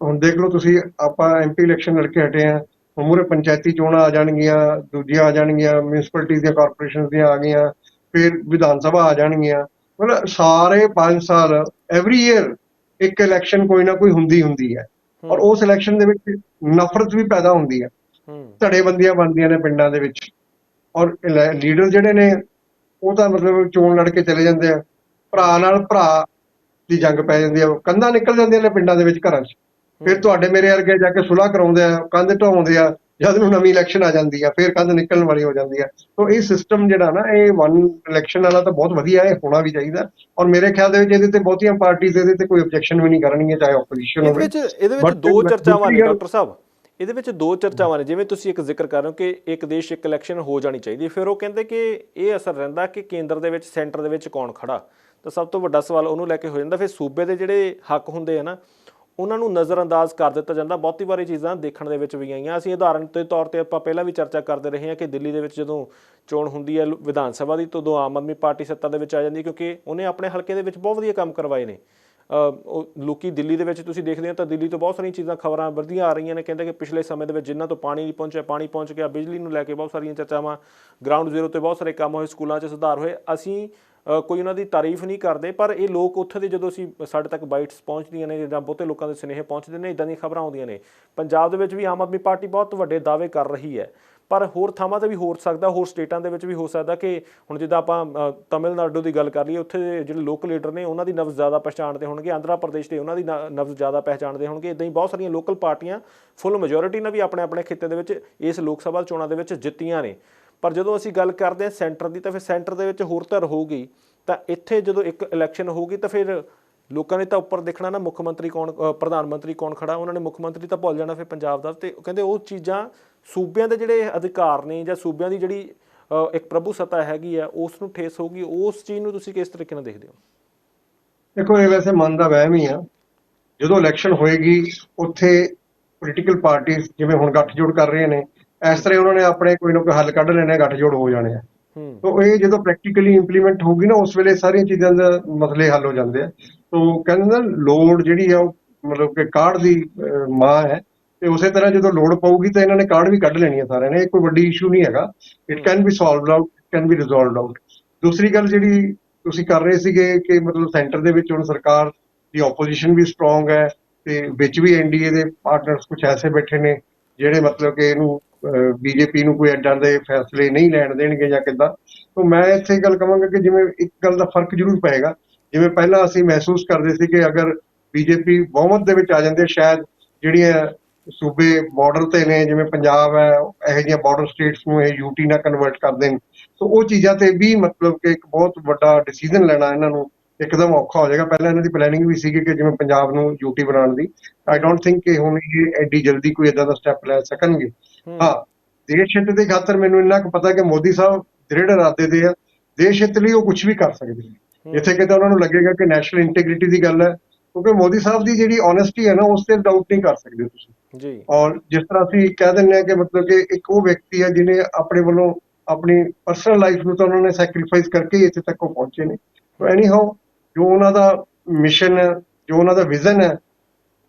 ਹੁਣ ਦੇਖ ਲਓ ਤੁਸੀਂ ਆਪਾਂ ਐਮਪੀ ਇਲੈਕਸ਼ਨ ਲੜ ਕੇ ਹਟੇ ਆ। ਹੁਣ ਮੂਹਰੇ ਪੰਚਾਇਤੀ ਚੋਣਾਂ ਆ ਜਾਣਗੀਆਂ ਦੂਜੀਆਂ ਆ ਜਾਣਗੀਆਂ ਮਿਊਨਿਸਪੈਲਿਟੀ ਦੀਆਂ ਕਾਰਪੋਰੇਸ਼ਨ ਦੀਆਂ ਆ ਗਈਆਂ ਫਿਰ ਵਿਧਾਨ ਸਭਾ ਆ ਜਾਣਗੀਆਂ। ਮਤਲਬ ਸਾਰੇ 5 ਸਾਲ ਐਵਰੀ ਈਅਰ ਇੱਕ ਇਲੈਕਸ਼ਨ ਕੋਈ ਨਾ ਕੋਈ ਹੁੰਦੀ ਹੁੰਦੀ ਹੈ। ਔਰ ਉਸ ਇਲੈਕਸ਼ਨ ਦੇ ਵਿੱਚ ਨਫ਼ਰਤ ਵੀ ਪੈਦਾ ਹੁੰਦੀ ਹੈ। ਹੂੰ। ਧੜੇਬੰਦੀਆਂ ਬਣਦੀਆਂ ਨੇ ਪਿੰਡਾਂ ਦੇ ਵਿੱਚ। ਔਰ ਲੀਡਰ ਜਿਹੜੇ ਨੇ ਉਹ ਤਾਂ ਮਤਲਬ ਚੋਣ ਲੜ ਕੇ ਚਲੇ ਜਾਂਦੇ ਆ। ਭਰਾ ਨਾਲ ਭਰਾ ਦੀ ਜੰਗ ਪੈ ਜਾਂਦੀ ਆ। ਕੰਧਾਂ ਨਿਕਲ ਜਾਂਦੀਆਂ ਨੇ ਪਿੰਡਾਂ ਦੇ ਵਿੱਚ ਘਰਾਂ 'ਚ। ਫਿਰ ਤੁਹਾਡੇ ਮੇਰੇ ਵਰਗੇ ਜਾ ਕੇ ਸੁਲਾਹ ਕਰਾਉਂਦੇ ਆ ਕੰਧ ਢਾਉਂਦੇ ਆ। ਜਦ ਨੂੰ ਨਵੀਂ ਇਲੈਕਸ਼ਨ ਆ ਜਾਂਦੀ ਆ ਫਿਰ ਕੰਧ ਨਿਕਲਣ ਵਾਲੀ ਹੋ ਜਾਂਦੀ ਆ। ਸੋ ਇਹ ਸਿਸਟਮ ਜਿਹੜਾ ਨਾ ਇਹ ਵਨ ਇਲੈਕਸ਼ਨ ਵਾਲਾ ਤਾਂ ਬਹੁਤ ਵਧੀਆ ਹੈ ਹੋਣਾ ਵੀ ਚਾਹੀਦਾ। ਔਰ ਮੇਰੇ ਖਿਆਲ ਦੇ ਵਿੱਚ ਇਹਦੇ ਤੇ ਬਹੁਤੀਆਂ ਪਾਰਟੀਆਂ ਇਹਦੇ ਤੇ ਕੋਈ ਆਬਜੈਕਸ਼ਨ ਵੀ ਨਹੀਂ ਕਰਨਗੀਆਂ ਚਾਹੇ ਆਪੋਜੀਸ਼ਨ ਇਹਦੇ ਹੋਵੇ। ਵਿੱਚ ਇਹਦੇ ਵਿੱਚ ਦੋ ਚਰਚਾਵਾਂ ਨੇ ਡਾਕਟਰ ਸਾਹਿਬ। ਇਹਦੇ ਵਿੱਚ ਦੋ ਚਰਚਾਵਾਂ ਨੇ ਜਿਵੇਂ ਤੁਸੀਂ ਇੱਕ ਜ਼ਿਕਰ ਕਰ ਰਹੇ ਹੋ ਕਿ ਇੱਕ ਦੇਸ਼ ਇੱਕ ਇਲੈਕਸ਼ਨ ਹੋ ਜਾਣੀ ਚਾਹੀਦੀ। ਹੈ। ਫਿਰ ਉਹ ਕਹਿੰਦੇ ਕਿ ਇਹ ਅਸਰ ਰਹਿੰਦਾ ਕਿ ਕੇਂਦਰ ਦੇ ਵਿੱਚ ਸੈਂਟਰ ਦੇ ਵਿੱਚ ਕੌਣ ਖੜਾ। ਤਾਂ ਸਭ ਤੋਂ ਵੱਡਾ ਸਵਾਲ ਉਹਨੂੰ ਲੈ ਕੇ ਹੋ ਜਾਂਦਾ ਫਿਰ ਸੂਬੇ ਦੇ ਜਿਹੜੇ ਹੱਕ ਹੁੰਦੇ ਆ ਨਾ ਉਹਨਾਂ ਨੂੰ ਨਜ਼ਰਅੰਦਾਜ਼ ਕਰ ਦਿੱਤਾ ਜਾਂਦਾ। ਬਹੁਤੀ ਵਾਰੀ ਚੀਜ਼ਾਂ ਦੇਖਣ ਦੇ ਵਿੱਚ ਵੀ ਆਈਆਂ। ਅਸੀਂ ਉਦਾਹਰਣ ਦੇ ਤੌਰ ਤੇ ਆਪਾਂ ਪਹਿਲਾਂ ਵੀ ਚਰਚਾ ਕਰਦੇ ਰਹੇ ਹਾਂ ਕਿ ਦਿੱਲੀ ਦੇ ਵਿੱਚ ਜਦੋਂ ਚੋਣ ਹੁੰਦੀ ਹੈ ਵਿਧਾਨ ਸਭਾ ਦੀ ਤਾਂ ਉਦੋਂ ਆਮ ਆਦਮੀ ਪਾਰਟੀ ਸੱਤਾ ਦੇ ਵਿੱਚ ਆ ਜਾਂਦੀ ਹੈ ਕਿਉਂਕਿ ਉਹਨੇ ਆਪਣੇ ਹਲਕੇ ਦੇ ਵਿੱਚ ਬਹੁਤ ਵਧੀਆ ਕੰਮ ਕਰਵਾਏ ਨੇ। ਉਹ ਲੋਕੀ ਦਿੱਲੀ ਦੇ ਵਿੱਚ ਤੁਸੀਂ ਦੇਖਦੇ ਹੋ ਤਾਂ ਦਿੱਲੀ ਤੋਂ ਬਹੁਤ ਸਾਰੀਆਂ ਚੀਜ਼ਾਂ ਖਬਰਾਂ ਵਧੀਆ ਆ ਰਹੀਆਂ ਨੇ। ਕਹਿੰਦੇ ਕਿ ਪਿਛਲੇ ਸਮੇਂ ਦੇ ਵਿੱਚ ਜਿਨ੍ਹਾਂ ਤੋਂ ਪਾਣੀ ਨਹੀਂ ਪਹੁੰਚਿਆ, ਪਾਣੀ ਪਹੁੰਚ ਗਿਆ, ਬਿਜਲੀ ਨੂੰ ਲੈ ਕੇ ਬਹੁਤ ਸਾਰੀਆਂ ਚਰਚਾਵਾਂ ਗਰਾਊਂਡ ਜ਼ੀਰੋ ਤੇ ਬਹੁਤ ਸਾਰੇ ਕੰਮ ਹੋਏ, ਸਕੂਲਾਂ 'ਚ ਸੁਧਾਰ ਹੋਏ। ਅਸੀਂ ਕੋਈ ਉਹਨਾਂ ਦੀ ਤਾਰੀਫ ਨਹੀਂ ਕਰਦੇ ਪਰ ਇਹ ਲੋਕ ਉੱਥੇ ਦੇ ਜਦੋਂ ਅਸੀਂ ਸਾਡੇ ਤੱਕ ਬਾਈਟਸ ਪਹੁੰਚਦੀਆਂ ਨੇ ਜਿੱਦਾਂ ਬਹੁਤੇ ਲੋਕਾਂ ਦੇ ਸੁਨੇਹੇ ਪਹੁੰਚਦੇ ਨੇ ਇਦਾਂ ਦੀਆਂ ਖਬਰਾਂ ਆਉਂਦੀਆਂ ਨੇ। ਪੰਜਾਬ ਦੇ ਵਿੱਚ ਵੀ ਆਮ ਆਦਮੀ ਪਾਰਟੀ ਬਹੁਤ ਵੱਡੇ ਦਾਅਵੇ ਕਰ ਰਹੀ ਹੈ। ਪਰ ਹੋਰ ਥਾਵਾਂ ਤੇ ਵੀ ਹੋ ਸਕਦਾ ਹੋਰ ਸਟੇਟਾਂ ਦੇ ਵਿੱਚ ਵੀ ਹੋ ਸਕਦਾ ਕਿ ਹੁਣ ਜਿੱਦਾਂ ਆਪਾਂ ਅ, ਤਮਿਲਨਾਡੂ ਦੀ ਗੱਲ ਕਰ ਲਈਏ ਉੱਥੇ ਦੇ ਜਿਹੜੇ ਲੋਕਲ ਲੀਡਰ ਨੇ ਉਹਨਾਂ ਦੀ ਨਬਜ਼ ਜ਼ਿਆਦਾ ਪਛਾਣਦੇ ਹੋਣਗੇ। ਆਂਧਰਾ ਪ੍ਰਦੇਸ਼ ਦੇ ਉਹਨਾਂ ਦੀ ਨ- ਨਬਜ਼ ਜ਼ਿਆਦਾ ਪਹਿਚਾਣਦੇ ਹੋਣਗੇ। ਇਦਾਂ ਹੀ ਬਹੁਤ ਸਾਰੀਆਂ ਲੋਕਲ ਪਾਰਟੀਆਂ ਫੁੱਲ ਮੈਜੋਰਿਟੀ ਨਾਲ ਵੀ ਆਪਣੇ ਆਪਣੇ ਖਿੱਤੇ ਦੇ ਵਿੱਚ ਇਸ ਲੋਕ ਸਭਾ ਚੋਣਾਂ ਦੇ ਵਿੱਚ ਜਿੱਤੀਆਂ ਨੇ। ਪਰ ਜਦੋਂ ਅਸੀਂ ਗੱਲ ਕਰਦੇ ਹਾਂ ਸੈਂਟਰ ਦੀ ਤਾਂ ਫਿਰ ਸੈਂਟਰ ਦੇ ਵਿੱਚ ਹੋਰ ਧਿਰ ਹੋਊਗੀ, ਤਾਂ ਇੱਥੇ ਜਦੋਂ ਇੱਕ ਇਲੈਕਸ਼ਨ ਹੋਊਗੀ ਤਾਂ ਫਿਰ ਲੋਕਾਂ ਨੇ ਤਾਂ ਉੱਪਰ ਦੇਖਣਾ ਨਾ ਮੁੱਖ ਮੰਤਰੀ ਕੌਣ ਪ੍ਰਧਾਨ ਮੰਤਰੀ ਕੌਣ ਖੜਾ, ਉਹਨਾਂ ਨੇ ਮੁੱਖ ਮੰਤਰੀ ਤਾਂ ਭੁੱਲ ਜਾਣਾ ਫਿਰ ਪੰਜਾਬ ਦਾ ਤੇ ਕਹਿੰਦੇ ਉਹ ਚੀਜ਼ਾਂ ਸੂਬਿਆਂ ਦੇ ਜਿਹੜੇ ਅਧਿਕਾਰ ਨੇ ਜਾਂ ਸੂਬਿਆਂ ਦੀ ਜਿਹੜੀ ਇੱਕ ਪ੍ਰਭੂ ਸੱਤਾ ਹੈਗੀ ਆ, ਉਸ ਨੂੰ ਠੇਸ ਹੋਊਗੀ, ਉਸ ਚੀਜ਼ ਨੂੰ ਤੁਸੀਂ ਕਿਸ ਤਰੀਕੇ ਨਾਲ ਦੇਖਦੇ ਹੋ? ਦੇਖੋ, ਇਹ ਵੈਸੇ ਮਨ ਦਾ ਵਹਿਮ ਹੀ ਆ। ਜਦੋਂ ਇਲੈਕਸ਼ਨ ਹੋਏਗੀ, ਉੱਥੇ ਪੋਲੀਟੀਕਲ ਪਾਰਟੀਆਂ ਜਿਵੇਂ ਹੁਣ ਗੱਠਜੋੜ ਕਰ ਰਹੇ ਨੇ ਇਸ ਤਰ੍ਹਾਂ ਉਹਨਾਂ ਨੇ ਆਪਣੇ ਕੋਈ ਨਾ ਕੋਈ ਹੱਲ ਕੱਢ ਲੈਣੇ ਗੱਠਜੋੜ ਹੋ ਜਾਣੇ ਆ। ਹੂੰ। ਤੋ ਇਹ ਜਦੋਂ ਪ੍ਰੈਕਟੀਕਲੀ ਇੰਪਲੀਮੈਂਟ ਹੋਊਗੀ ਨਾ ਉਸ ਵੇਲੇ ਸਾਰੀਆਂ ਚੀਜ਼ਾਂ ਦਾ ਮਸਲੇ ਹੱਲ ਹੋ ਜਾਂਦੇ ਆ। ਤੋ ਕਹਿੰਦੇ ਨਾ ਲੋੜ ਜਿਹੜੀ ਆ ਉਹ ਮਤਲਬ ਕਿ ਕਾਰਡ ਦੀ ਮਾਂ ਹੈ। ਤੇ ਉਸੇ ਤਰ੍ਹਾਂ ਜਦੋਂ ਲੋੜ ਪਊਗੀ ਤਾਂ ਇਹਨਾਂ ਨੇ ਕਾਰਡ ਵੀ ਕੱਢ ਲੈਣੀ ਆ ਸਾਰਿਆਂ ਨੇ। ਇਹ ਕੋਈ ਵੱਡੀ ਇਸ਼ੂ ਨਹੀਂ ਹੈਗਾ। It can be solved out can be resolved out ਦੂਸਰੀ ਗੱਲ ਜਿਹੜੀ ਤੁਸੀਂ ਕਰ ਰਹੇ ਸੀਗੇ ਕਿ ਮਤਲਬ ਸੈਂਟਰ ਦੇ ਵਿੱਚ ਹੁਣ ਸਰਕਾਰ ਦੀ ਆਪੋਜੀਸ਼ਨ ਵੀ ਸਟਰੋਂਗ ਹੈ ਤੇ ਵਿੱਚ ਵੀ ਐਨਡੀਏ ਦੇ ਪਾਰਟਨਰਸ ਕੁਝ ਐਸੇ ਬੈਠੇ ਨੇ ਜਿਹੜੇ ਮਤਲਬ ਕਿ ਇਹਨੂੰ ਬੀਜੇਪੀ ਨੂੰ ਕੋਈ ਐਡਾਂ ਦੇ ਫੈਸਲੇ ਨਹੀਂ ਲੈਣ ਦੇਣਗੇ ਜਾਂ ਕਿੱਦਾਂ? ਤਾਂ ਮੈਂ ਇੱਥੇ ਗੱਲ ਕਹਾਂਗਾ ਕਿ ਜਿਵੇਂ ਇੱਕ ਗੱਲ ਦਾ ਫ਼ਰਕ ਜ਼ਰੂਰ ਪਏਗਾ। ਜਿਵੇਂ ਪਹਿਲਾਂ ਅਸੀਂ ਮਹਿਸੂਸ ਕਰਦੇ ਸੀ ਕਿ ਅਗਰ ਬੀਜੇਪੀ ਬਹੁਮਤ ਦੇ ਵਿੱਚ ਆ ਜਾਂਦੇ ਸ਼ਾਇਦ ਜਿਹੜੀਆਂ ਸੂਬੇ ਬਾਰਡਰ ਤੇ ਨੇ, ਜਿਵੇਂ ਪੰਜਾਬ ਹੈ, ਇਹੋ ਜਿਹੀਆਂ ਬਾਰਡਰ ਸਟੇਟਸ ਨੂੰ ਇਹ ਯੂਟੀ ਨਾਲ ਕਨਵਰਟ ਕਰ ਦੇਣ ਸੋ ਉਹ ਚੀਜ਼ਾਂ ਤੇ ਵੀ ਮਤਲਬ ਕਿ ਇੱਕ ਬਹੁਤ ਵੱਡਾ ਡਿਸੀਜਨ ਲੈਣਾ ਇਹਨਾਂ ਨੂੰ ਇੱਕਦਮ ਔਖਾ ਹੋ ਜਾਏਗਾ। ਪਹਿਲਾਂ ਇਹਨਾਂ ਦੀ ਪਲੈਨਿੰਗ ਵੀ ਸੀਗੀ ਕਿ ਜਿਵੇਂ ਪੰਜਾਬ ਨੂੰ ਯੂਟੀ ਬਣਾਉਣ ਦੀ। ਆਈ ਡੋਂਟ ਥਿੰਕ ਕਿ ਹੁਣ ਇਹ ਐਡੀ ਜਲਦੀ ਕੋਈ ਇਦਾਂ ਦਾ ਸਟੈਪ ਲੈ ਸਕਣਗੇ। ਹਾਂ। ਦੇਸ਼ ਹਿੱਤ ਦੇ ਖਾਤਰ ਮੈਨੂੰ ਇੰਨਾ ਕੁ ਪਤਾ ਕਿ ਮੋਦੀ ਸਾਹਿਬ ਦ੍ਰਿੜ ਇਰਾਦੇ ਦੇ ਆ ਦੇਸ਼ ਹਿੱਤ ਲਈ ਉਹ ਕੁਝ ਵੀ ਕਰ ਸਕਦੇ ਨੇ। ਜਿੱਥੇ ਕਿਤੇ ਉਹਨਾਂ ਨੂੰ ਲੱਗੇਗਾ ਕਿ ਨੈਸ਼ਨਲ ਇੰਟੈਗ੍ਰਿਟੀ ਦੀ ਗੱਲ ਹੈ ਕਿਉਂਕਿ ਮੋਦੀ ਸਾਹਿਬ ਦੀ ਜਿਹੜੀ ਓਨੈਸਟੀ ਹੈ ਨਾ ਉਸ ਤੇ ਡਾਊਟ ਨਹੀਂ ਕਰ ਸਕਦੇ ਤੁਸੀਂ। ਜੀ। ਔਰ ਜਿਸ ਤਰ੍ਹਾਂ ਅਸੀਂ ਕਹਿ ਦਿੰਦੇ ਹਾਂ ਕਿ ਮਤਲਬ ਕਿ ਇੱਕ ਉਹ ਵਿਅਕਤੀ ਹੈ ਜਿਹਨੇ ਆਪਣੇ ਵੱਲੋਂ ਆਪਣੀ ਪਰਸਨਲ ਲਾਈਫ ਨੂੰ ਤਾਂ ਉਹਨਾਂ ਨੇ ਸੈਕਰੀਫਾਈਸ ਕਰਕੇ ਹੀ ਇੱਥੇ ਤੱਕ ਉਹ ਪਹੁੰਚੇ ਨੇ। ਸੋ ਐਨੀ ਹਾਊ ਜੋ ਉਹਨਾਂ ਦਾ ਮਿਸ਼ਨ ਹੈ ਜੋ ਉਹਨਾਂ ਦਾ ਵਿਜ਼ਨ ਹੈ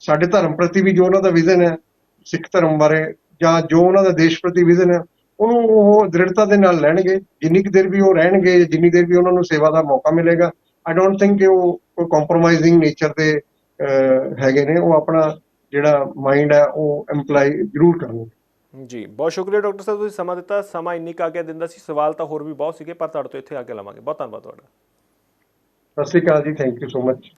ਸਾਡੇ ਧਰਮ ਪ੍ਰਤੀ ਵੀ ਜੋ ਉਹਨਾਂ ਦਾ ਵਿਜ਼ਨ ਹੈ ਸਿੱਖ ਧਰਮ ਬਾਰੇ ਜਾਂ ਜੋ ਉਹਨਾਂ ਦਾ ਦੇਸ਼ ਪ੍ਰਤੀ ਵਿਜ਼ਨ ਹੈ ਉਹਨੂੰ ਉਹ ਦ੍ਰਿੜਤਾ ਦੇ ਨਾਲ ਲੈਣਗੇ। ਜਿੰਨੀ ਕੁ ਦੇਰ ਵੀ ਉਹ ਰਹਿਣਗੇ ਜਿੰਨੀ ਦੇਰ ਵੀ ਉਹਨਾਂ ਨੂੰ ਸੇਵਾ ਦਾ ਮੌਕਾ ਮਿਲੇਗਾ ਆਈ ਡੋਂਟ ਥਿੰਕ ਕਿ ਉਹ ਕੋਈ ਕੰਪਰੋਮਾਈਜ਼ਿੰਗ ਨੇਚਰ ਦੇ ਹੈਗੇ ਨੇ। ਉਹ ਆਪਣਾ ਜਿਹੜਾ ਮਾਈਂਡ ਹੈ ਉਹ ਐਮਪਲਾਈ ਜ਼ਰੂਰ ਕਰਨਗੇ। ਜੀ ਬਹੁਤ ਸ਼ੁਕਰੀਆ ਡਾਕਟਰ ਸਾਹਿਬ ਤੁਸੀਂ ਸਮਾਂ ਦਿੱਤਾ। ਸਮਾਂ ਇੰਨੀ ਕਾ ਕੇ ਦਿੰਦਾ ਸੀ। ਸਵਾਲ ਤਾਂ ਹੋਰ ਵੀ ਬਹੁਤ ਸੀਗੇ ਪਰ ਤੁਹਾਡੇ ਤੋਂ ਇੱਥੇ ਆ ਕੇ ਲਵਾਂਗੇ। ਬਹੁਤ ਧੰਨਵਾਦ ਤੁਹਾਡਾ। ਸਤਿ ਸ਼੍ਰੀ ਅਕਾਲ ਜੀ। ਥੈਂਕ ਯੂ ਸੋ ਮਚ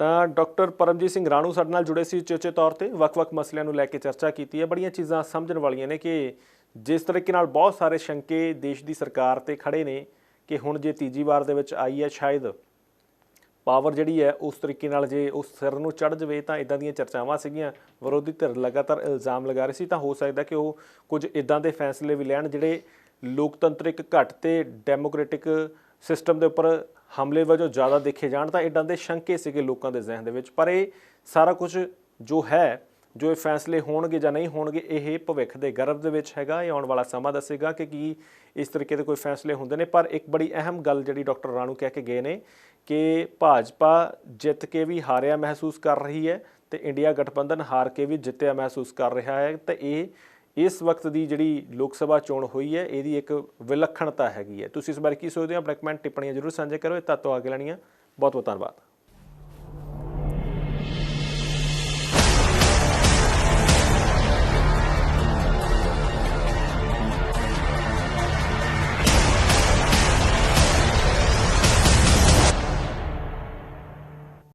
ਤਾਂ ਡਾਕਟਰ ਪਰਮਜੀਤ ਸਿੰਘ ਰਾਣੂ ਸਾਡੇ ਨਾਲ ਜੁੜੇ ਸੀ ਚੇਚੇ ਤੌਰ ਤੇ। ਵੱਖ-ਵੱਖ ਮਸਲਿਆਂ ਨੂੰ ਲੈ ਕੇ ਚਰਚਾ ਕੀਤੀ ਹੈ। ਬੜੀਆਂ ਚੀਜ਼ਾਂ ਸਮਝਣ ਵਾਲੀਆਂ ਨੇ ਕਿ ਜਿਸ ਤਰੀਕੇ ਨਾਲ ਬਹੁਤ ਸਾਰੇ ਸ਼ੰਕੇ ਦੇਸ਼ ਦੀ ਸਰਕਾਰ ਤੇ ਖੜੇ ਨੇ ਕਿ ਹੁਣ ਜੇ ਤੀਜੀ ਵਾਰ ਦੇ ਵਿੱਚ ਆਈ ਹੈ, ਸ਼ਾਇਦ ਪਾਵਰ ਜਿਹੜੀ ਹੈ ਉਸ ਤਰੀਕੇ ਨਾਲ ਜੇ ਉਸ ਸਿਰ ਨੂੰ ਚੜ ਜਵੇ ਤਾਂ ਇਦਾਂ ਦੀਆਂ ਚਰਚਾਵਾਂ ਸੀਗੀਆਂ। ਵਿਰੋਧੀ ਧਿਰ ਲਗਾਤਾਰ ਇਲਜ਼ਾਮ ਲਗਾ ਰਹੇ ਸੀ। ਤਾਂ ਹੋ ਸਕਦਾ ਕਿ ਉਹ ਕੁਝ ਇਦਾਂ ਦੇ ਫੈਸਲੇ ਵੀ ਲੈਣ ਜਿਹੜੇ ਲੋਕਤੰਤਰਿਕ ਘੱਟ ਤੇ ਡੈਮੋਕ੍ਰੈਟਿਕ ਸਿਸਟਮ ਦੇ ਉੱਪਰ ਹਮਲੇ ਵਜੋਂ ਜ਼ਿਆਦਾ ਦੇਖੇ ਜਾਣ ਤਾਂ ਇਦਾਂ ਦੇ ਸ਼ੰਕੇ ਸੀਗੇ ਲੋਕਾਂ ਦੇ ਜ਼ਿਹਨ ਦੇ ਵਿੱਚ। ਪਰ ਇਹ ਸਾਰਾ ਕੁਝ ਜੋ ਹੈ, ਜੋ ਇਹ ਫੈਸਲੇ ਹੋਣਗੇ ਜਾਂ ਨਹੀਂ ਹੋਣਗੇ, ਇਹ ਭਵਿੱਖ ਦੇ ਗਰਭ ਦੇ ਵਿੱਚ ਹੈਗਾ। ਇਹ ਆਉਣ ਵਾਲਾ ਸਮਾਂ ਦੱਸੇਗਾ ਕਿ ਕੀ ਇਸ ਤਰੀਕੇ ਦੇ ਕੋਈ ਫੈਸਲੇ ਹੁੰਦੇ ਨੇ। ਪਰ ਇੱਕ ਬੜੀ ਅਹਿਮ ਗੱਲ ਜਿਹੜੀ ਡਾਕਟਰ ਰਾਣੂ ਕਹਿ ਕੇ ਗਏ ਨੇ ਕਿ ਭਾਜਪਾ ਜਿੱਤ ਕੇ ਵੀ ਹਾਰਿਆ ਮਹਿਸੂਸ ਕਰ ਰਹੀ ਹੈ ਤੇ ਇੰਡੀਆ ਗਠਬੰਧਨ ਹਾਰ ਕੇ ਵੀ ਜਿੱਤਿਆ ਮਹਿਸੂਸ ਕਰ ਰਿਹਾ ਹੈ। ਤੇ ਇਹ ਇਸ ਵਕਤ ਦੀ ਜਿਹੜੀ ਲੋਕ ਸਭਾ ਚੋਣ ਹੋਈ ਹੈ, ਇਹਦੀ ਇੱਕ ਵਿਲੱਖਣਤਾ ਹੈਗੀ ਹੈ। ਤੁਸੀਂ ਇਸ ਬਾਰੇ ਕੀ ਸੋਚਦੇ ਹੋ? ਆਪਣੇ ਕਮੈਂਟ ਟਿੱਪਣੀਆਂ ਜ਼ਰੂਰ ਸਾਂਝੇ ਕਰੋ, ਇਹ ਤੱਤੋਂ ਆ ਕੇ ਲੈਣੀਆਂ। ਬਹੁਤ ਬਹੁਤ ਧੰਨਵਾਦ।